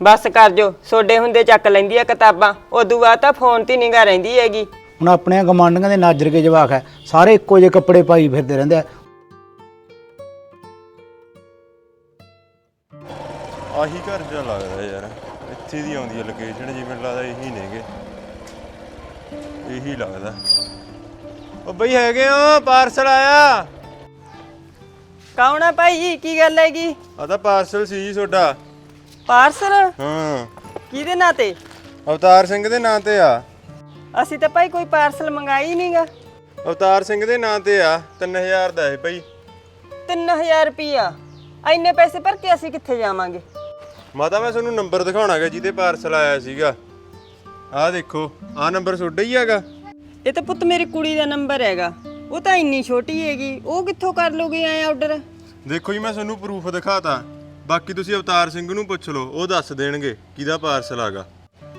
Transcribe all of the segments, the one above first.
ਬਸ ਕਰ ਜੋ ਸੋਡੇ ਹੁੰਦੇ ਚੱਕ ਲੈਂਦੀ ਆ ਕਿਤਾਬਾਂ ਉਦੋਂ ਬਾਅਦ ਤਾਂ ਫੋਨ ਤੇ ਨਿਗਾ ਰਹਿੰਦੀ ਹੈਗੀ। ਹੁਣ ਆਪਣੀਆਂ ਗਮਾਂਡੀਆਂ ਦੇ ਨਾਜਰ ਕੇ ਜਵਾਕ ਹੈ ਸਾਰੇ ਇੱਕੋ ਜਿਹੇ ਕੱਪੜੇ ਪਾਈ ਫਿਰਦੇ ਰਹਿੰਦੇ ਆ। ਆਹੀ ਘਰ ਜਿਹਾ ਲੱਗਦਾ ਯਾਰ ਇੱਥੇ ਦੀ ਆਉਂਦੀ ਹੈ ਲੋਕੇਸ਼ਨ ਜਿਵੇਂ ਲੱਗਦਾ ਇਹੀ ਨੇਗੇ। ਇਹੀ ਲੱਗਦਾ। ਉਹ ਬਈ ਹੈਗੇ ਹੋ ਪਾਰਸਲ ਆਇਆ? ਕੌਣ ਆ ਭਾਈ ਕੀ ਗੱਲ ਹੈਗੀ? ਆ ਤਾਂ ਪਾਰਸਲ ਸੀ ਜੀ ਤੁਹਾਡਾ। ਪਾਰਸਲ? ਹਾਂ। ਕਿਹਦੇ ਨਾਂ ਤੇ? ਅਵਤਾਰ ਸਿੰਘ ਦੇ ਨਾਂ ਤੇ ਆ। ਅਸੀਂ ਤਾਂ ਭਾਈ ਕੋਈ ਪਾਰਸਲ ਮੰਗਾਈ ਨਹੀਂਗਾ ਅਵਤਾਰ ਸਿੰਘ ਦੇ ਨਾਂ ਤੇ ਆ। 3000 ਦਾ ਹੈ ਭਾਈ। 3000 ਰੁਪਿਆ ਐਨੇ ਪੈਸੇ ਭਰ ਕੇ ਅਸੀਂ ਕਿੱਥੇ ਜਾਵਾਂਗੇ? ਮਾਤਾ ਮੈਂ ਤੁਹਾਨੂੰ ਨੰਬਰ ਦਿਖਾਉਣਾਗਾ ਜਿਹਦੇ ਪਾਰਸਲ ਆਇਆ ਸੀਗਾ। ਆਹ ਦੇਖੋ ਆਹ ਨੰਬਰ ਤੁਹਾਡਾ ਹੀ ਹੈਗਾ ਇਹ ਤਾਂ ਪੁੱਤ ਮੇਰੀ ਕੁੜੀ ਦਾ ਨੰਬਰ ਹੈਗਾ। ਉਹ ਤਾਂ ਇੰਨੀ ਛੋਟੀ ਹੈਗੀ। ਉਹ ਕਿੱਥੋਂ ਕਰ ਲੋਗੇ ਐ ਆਰਡਰ ਦੇਖੋ ਜੀ ਮੈਂ ਤੁਹਾਨੂੰ ਪ੍ਰੂਫ ਦਿਖਾਤਾ। ਬਾਕੀ ਤੁਸੀਂ ਅਵਤਾਰ ਸਿੰਘ ਨੂੰ ਪੁੱਛ ਲਓ ਉਹ ਦੱਸ ਦੇਣਗੇ ਕਿਹਦਾ ਪਾਰਸਲ ਆਗਾ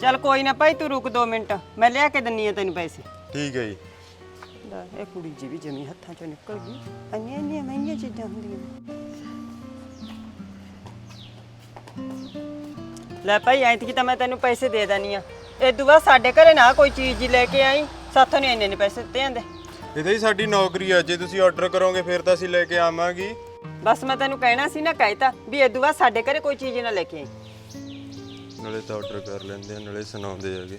ਚੱਲ ਕੋਈ ਨਾ ਭਾਈ ਤੂੰ ਰੁਕ 2 ਮਿੰਟ। ਮੈਂ ਲਿਆ ਕੇ ਦਿੰਨੀ ਆ ਤੈਨੂੰ ਪੈਸੇ। ਠੀਕ ਹੈ ਜੀ। ਲੈ, ਇਹ ਕੁੜੀ ਜੀ ਵੀ ਜਮੀ ਹੱਥਾਂ ਚੋਂ ਨਿਕਲ ਗਈ। ਇੰਨੀਆਂ ਇੰਨੀਆਂ ਮਹਿੰਗੀਆਂ ਚੀਜ਼ਾਂ ਹੁੰਦੀਆਂ ਲੈ ਭਾਈ ਐਤਕੀ ਤਾਂ ਮੈਂ ਤੈਨੂੰ ਪੈਸੇ ਦੇ ਦਨੀ ਆ। ਤੋਂ ਬਾਅਦ ਸਾਡੇ ਘਰੇ ਨਾ ਕੋਈ ਚੀਜ਼ ਜੀ ਲੈ ਕੇ ਆਈ। ਸਾਥੋਂ ਨਹੀਂ ਇੰਨੇ ਨੇ ਪੈਸੇ ਦਿੱਤੇ ਜਾਂਦੇ। ਇਹਦਾ ਹੀ ਸਾਡੀ ਨੌਕਰੀ ਆ ਜੇ ਤੁਸੀਂ ਆਰਡਰ ਕਰੋਗੇ ਫਿਰ ਤਾਂ ਅਸੀਂ ਲੈ ਕੇ ਆਵਾਂਗੇ। ਬਸ ਮੈਂ ਤੈਨੂੰ ਕਹਿਣਾ ਸੀ ਨਾ ਕਹਿਤਾ ਵੀ ਇਹ ਬਾਅਦ ਸਾਡੇ ਘਰੇ ਕੋਈ ਚੀਜ਼ ਨਾ ਲੈ ਕੇ ਆਈ। ਨਾਲੇ ਤਾਂ ਆਰਡਰ ਕਰ ਲੈਂਦੇ ਆ ਨਾਲੇ ਸੁਣਾਉਂਦੇ ਹੈਗੇ।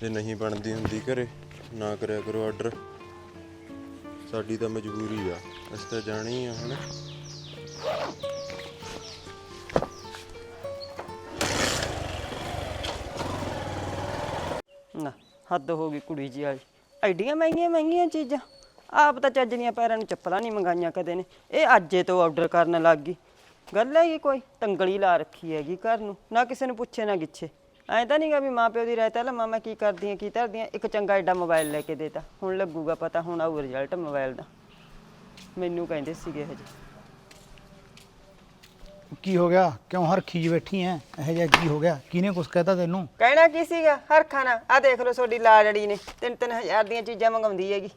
ਜੇ ਨਹੀਂ ਬਣਦੀ ਹੁੰਦੀ ਘਰੇ ਨਾ ਕਰਿਆ ਕਰੋ ਆਰਡਰ ਸਾਡੀ ਤਾਂ ਮਜਬੂਰੀ ਆ ਅਸੀਂ ਤਾਂ ਜਾਣੀ ਆ ਹਨਾ? ਨਾ ਹੱਦ ਹੋ ਗਈ ਕੁੜੀ ਜੀ ਵਾਲੀ। ਐਡੀਆਂ ਮਹਿੰਗੀਆਂ ਮਹਿੰਗੀਆਂ ਚੀਜ਼ਾਂ। ਆਪ ਤਾਂ ਚੱਜ ਦੀਆਂ ਪੈਰਾਂ ਨੂੰ ਚੱਪਲਾਂ ਨਹੀਂ ਮੰਗਾਈਆਂ ਕਦੇ ਨੇ। ਇਹ ਅੱਜੇ ਤੋਂ ਆਰਡਰ ਕਰਨ ਲੱਗ ਗਈ। ਗੱਲ ਹੈਗੀ ਕੋਈ? ਤੰਗਲੀ ਲਾ ਰੱਖੀ ਹੈਗੀ ਘਰ ਨੂੰ। ਨਾ ਕਿਸੇ ਨੂੰ ਪੁੱਛੇ ਨਾ ਗਿੱਛੇ। ਐਂ ਤਾਂ ਨਹੀਂਗਾ ਵੀ ਮਾਂ ਪਿਓ ਦੀ ਰਹਿਤਾ ਲੰਮਾ ਮੈਂ ਕੀ ਕਰਦੀ ਆ ਕੀ ਧਰਦੀ ਆ ਇੱਕ ਚੰਗਾ ਐਡਾ ਮੋਬਾਈਲ ਲੈ ਕੇ ਦੇਤਾ। ਹੁਣ ਲੱਗੂਗਾ ਪਤਾ ਹੁਣ ਆਊ ਰਿਜ਼ਲਟ ਮੋਬਾਈਲ ਦਾ। ਮੈਨੂੰ ਕਹਿੰਦੇ ਸੀਗੇ ਹਜੇ ਕੀ ਹੋ ਗਿਆ? ਕਿਉਂ ਹਰਖੀ ਜਿਹੀ ਬੈਠੀ ਐ? ਇਹ ਜਿਹਾ ਕੀ ਹੋ ਗਿਆ? ਕਿਹਨੇ ਕੁਛ ਕਹਿਤਾ ਤੈਨੂੰ? ਕਹਿਣਾ ਕੀ ਸੀਗਾ? ਹਰ ਖਾਣਾ। ਆ ਦੇਖ ਲਓ ਤੁਹਾਡੀ ਲਾੜੜੀ ਨੇ। ਤਿੰਨ ਤਿੰਨ ਹਜ਼ਾਰ ਦੀਆਂ ਚੀਜ਼ਾਂ ਮੰਗਾਉਂਦੀ ਹੈਗੀ।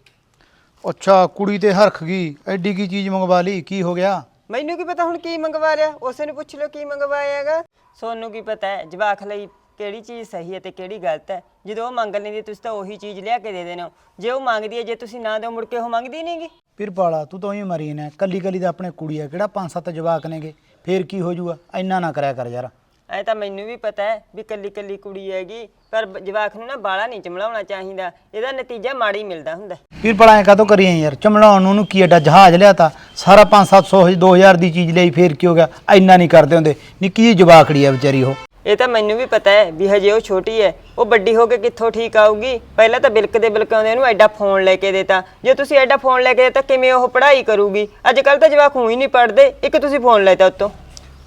ਅੱਛਾ ਕੁੜੀ ਤੇ ਹਰਖ ਗਈ ਐਡੀ ਕੀ ਚੀਜ਼ ਮੰਗਵਾ ਲਈ ਕੀ ਹੋ ਗਿਆ? ਮੈਨੂੰ ਕੀ ਪਤਾ ਹੁਣ ਕੀ ਮੰਗਵਾ ਲਿਆ? ਉਸੇ ਨੂੰ ਪੁੱਛ ਲਓ ਕੀ ਮੰਗਵਾਇਆ ਹੈਗਾ ਸੋਨੂੰ ਕੀ ਪਤਾ ਹੈ ਜਵਾਕ ਲਈ ਕਿਹੜੀ ਚੀਜ਼ ਸਹੀ ਹੈ ਤੇ ਕਿਹੜੀ ਗਲਤ ਹੈ? ਜਦੋਂ ਉਹ ਮੰਗ ਲੈਂਦੀ ਹੈ, ਤੁਸੀਂ ਤਾਂ ਉਹੀ ਚੀਜ਼ ਲਿਆ ਕੇ ਦੇ ਦੇਣਾ। ਜੇ ਉਹ ਮੰਗਦੀ ਹੈ ਜੇ ਤੁਸੀਂ ਨਾ ਦਿਓ ਮੁੜ ਕੇ ਉਹ ਮੰਗਦੀ ਨਹੀਂਗੀ ਫਿਰ ਪਾਲਾ ਤੂੰ ਤਾਂ ਹੀ ਮਰੀ ਨੇ ਕੱਲੀ ਕੱਲੀ ਦਾ ਆਪਣੇ ਕੁੜੀ ਆ ਕਿਹੜਾ ਪੰਜ ਸੱਤ ਜਵਾਕ ਨੇਗੇ? ਫੇਰ ਕੀ ਹੋ ਜੂਗਾ ਇੰਨਾ ਨਾ ਕਰਿਆ ਕਰ ਯਾਰ। ਐ ਤਾਂ ਮੈਨੂੰ ਵੀ ਪਤਾ ਹੈ ਵੀ ਕੱਲੀ ਕੱਲੀ ਕੁੜੀ ਹੈਗੀ ਪਰ ਬ- ਜਵਾਕ ਨੂੰ ਨਾ ਬਾਲਾ ਨਹੀਂ ਚਮਲਾਉਣਾ ਚਾਹੀਦਾ। ਇਹਦਾ ਨਤੀਜਾ ਮਾੜਾ ਹੀ ਮਿਲਦਾ ਹੁੰਦਾ। ਫਿਰ ਪਾਲਾ ਐ ਕਾਤੋਂ ਕਰੀਏ ਯਾਰ? ਚਮਲਾਉਣ ਨੂੰ ਉਹਨੂੰ ਕੀ ਐਡਾ ਜਹਾਜ਼ ਲਿਆ ਤਾ ਸਾਰਾ 5-700 2000 ਦੀ ਚੀਜ਼ ਲਈ ਫੇਰ ਕੀ ਹੋ ਗਿਆ? ਇੰਨਾ ਨਹੀਂ ਕਰਦੇ ਹੁੰਦੇ। ਨਿੱਕੀ ਜਿਹੀ ਜਵਾਕੜੀ ਆ ਵਿਚਾਰੀ ਉਹ। ਇਹ ਤਾਂ ਮੈਨੂੰ ਵੀ ਪਤਾ ਹੈ ਵੀ ਹਜੇ ਉਹ ਛੋਟੀ ਹੈ। ਉਹ ਵੱਡੀ ਹੋ ਕੇ ਕਿੱਥੋਂ ਠੀਕ ਆਊਗੀ? ਪਹਿਲਾਂ ਤਾਂ ਬਿਲਕਦੇ ਬਿਲਕਾਉਂਦੇ ਇਹਨੂੰ ਐਡਾ ਫੋਨ ਲੈ ਕੇ ਦੇਤਾ। ਜੇ ਤੁਸੀਂ ਐਡਾ ਫੋਨ ਲੈ ਕੇ ਦੇਤਾ ਕਿਵੇਂ ਉਹ ਪੜ੍ਹਾਈ ਕਰੂਗੀ? ਅੱਜ ਕੱਲ ਤਾਂ ਜਵਾਕ ਹੀ ਨਹੀਂ ਪੜ੍ਹਦੇ। ਇੱਕ ਤੁਸੀਂ ਫੋਨ ਲੈਤਾ ਉੱਤੋਂ।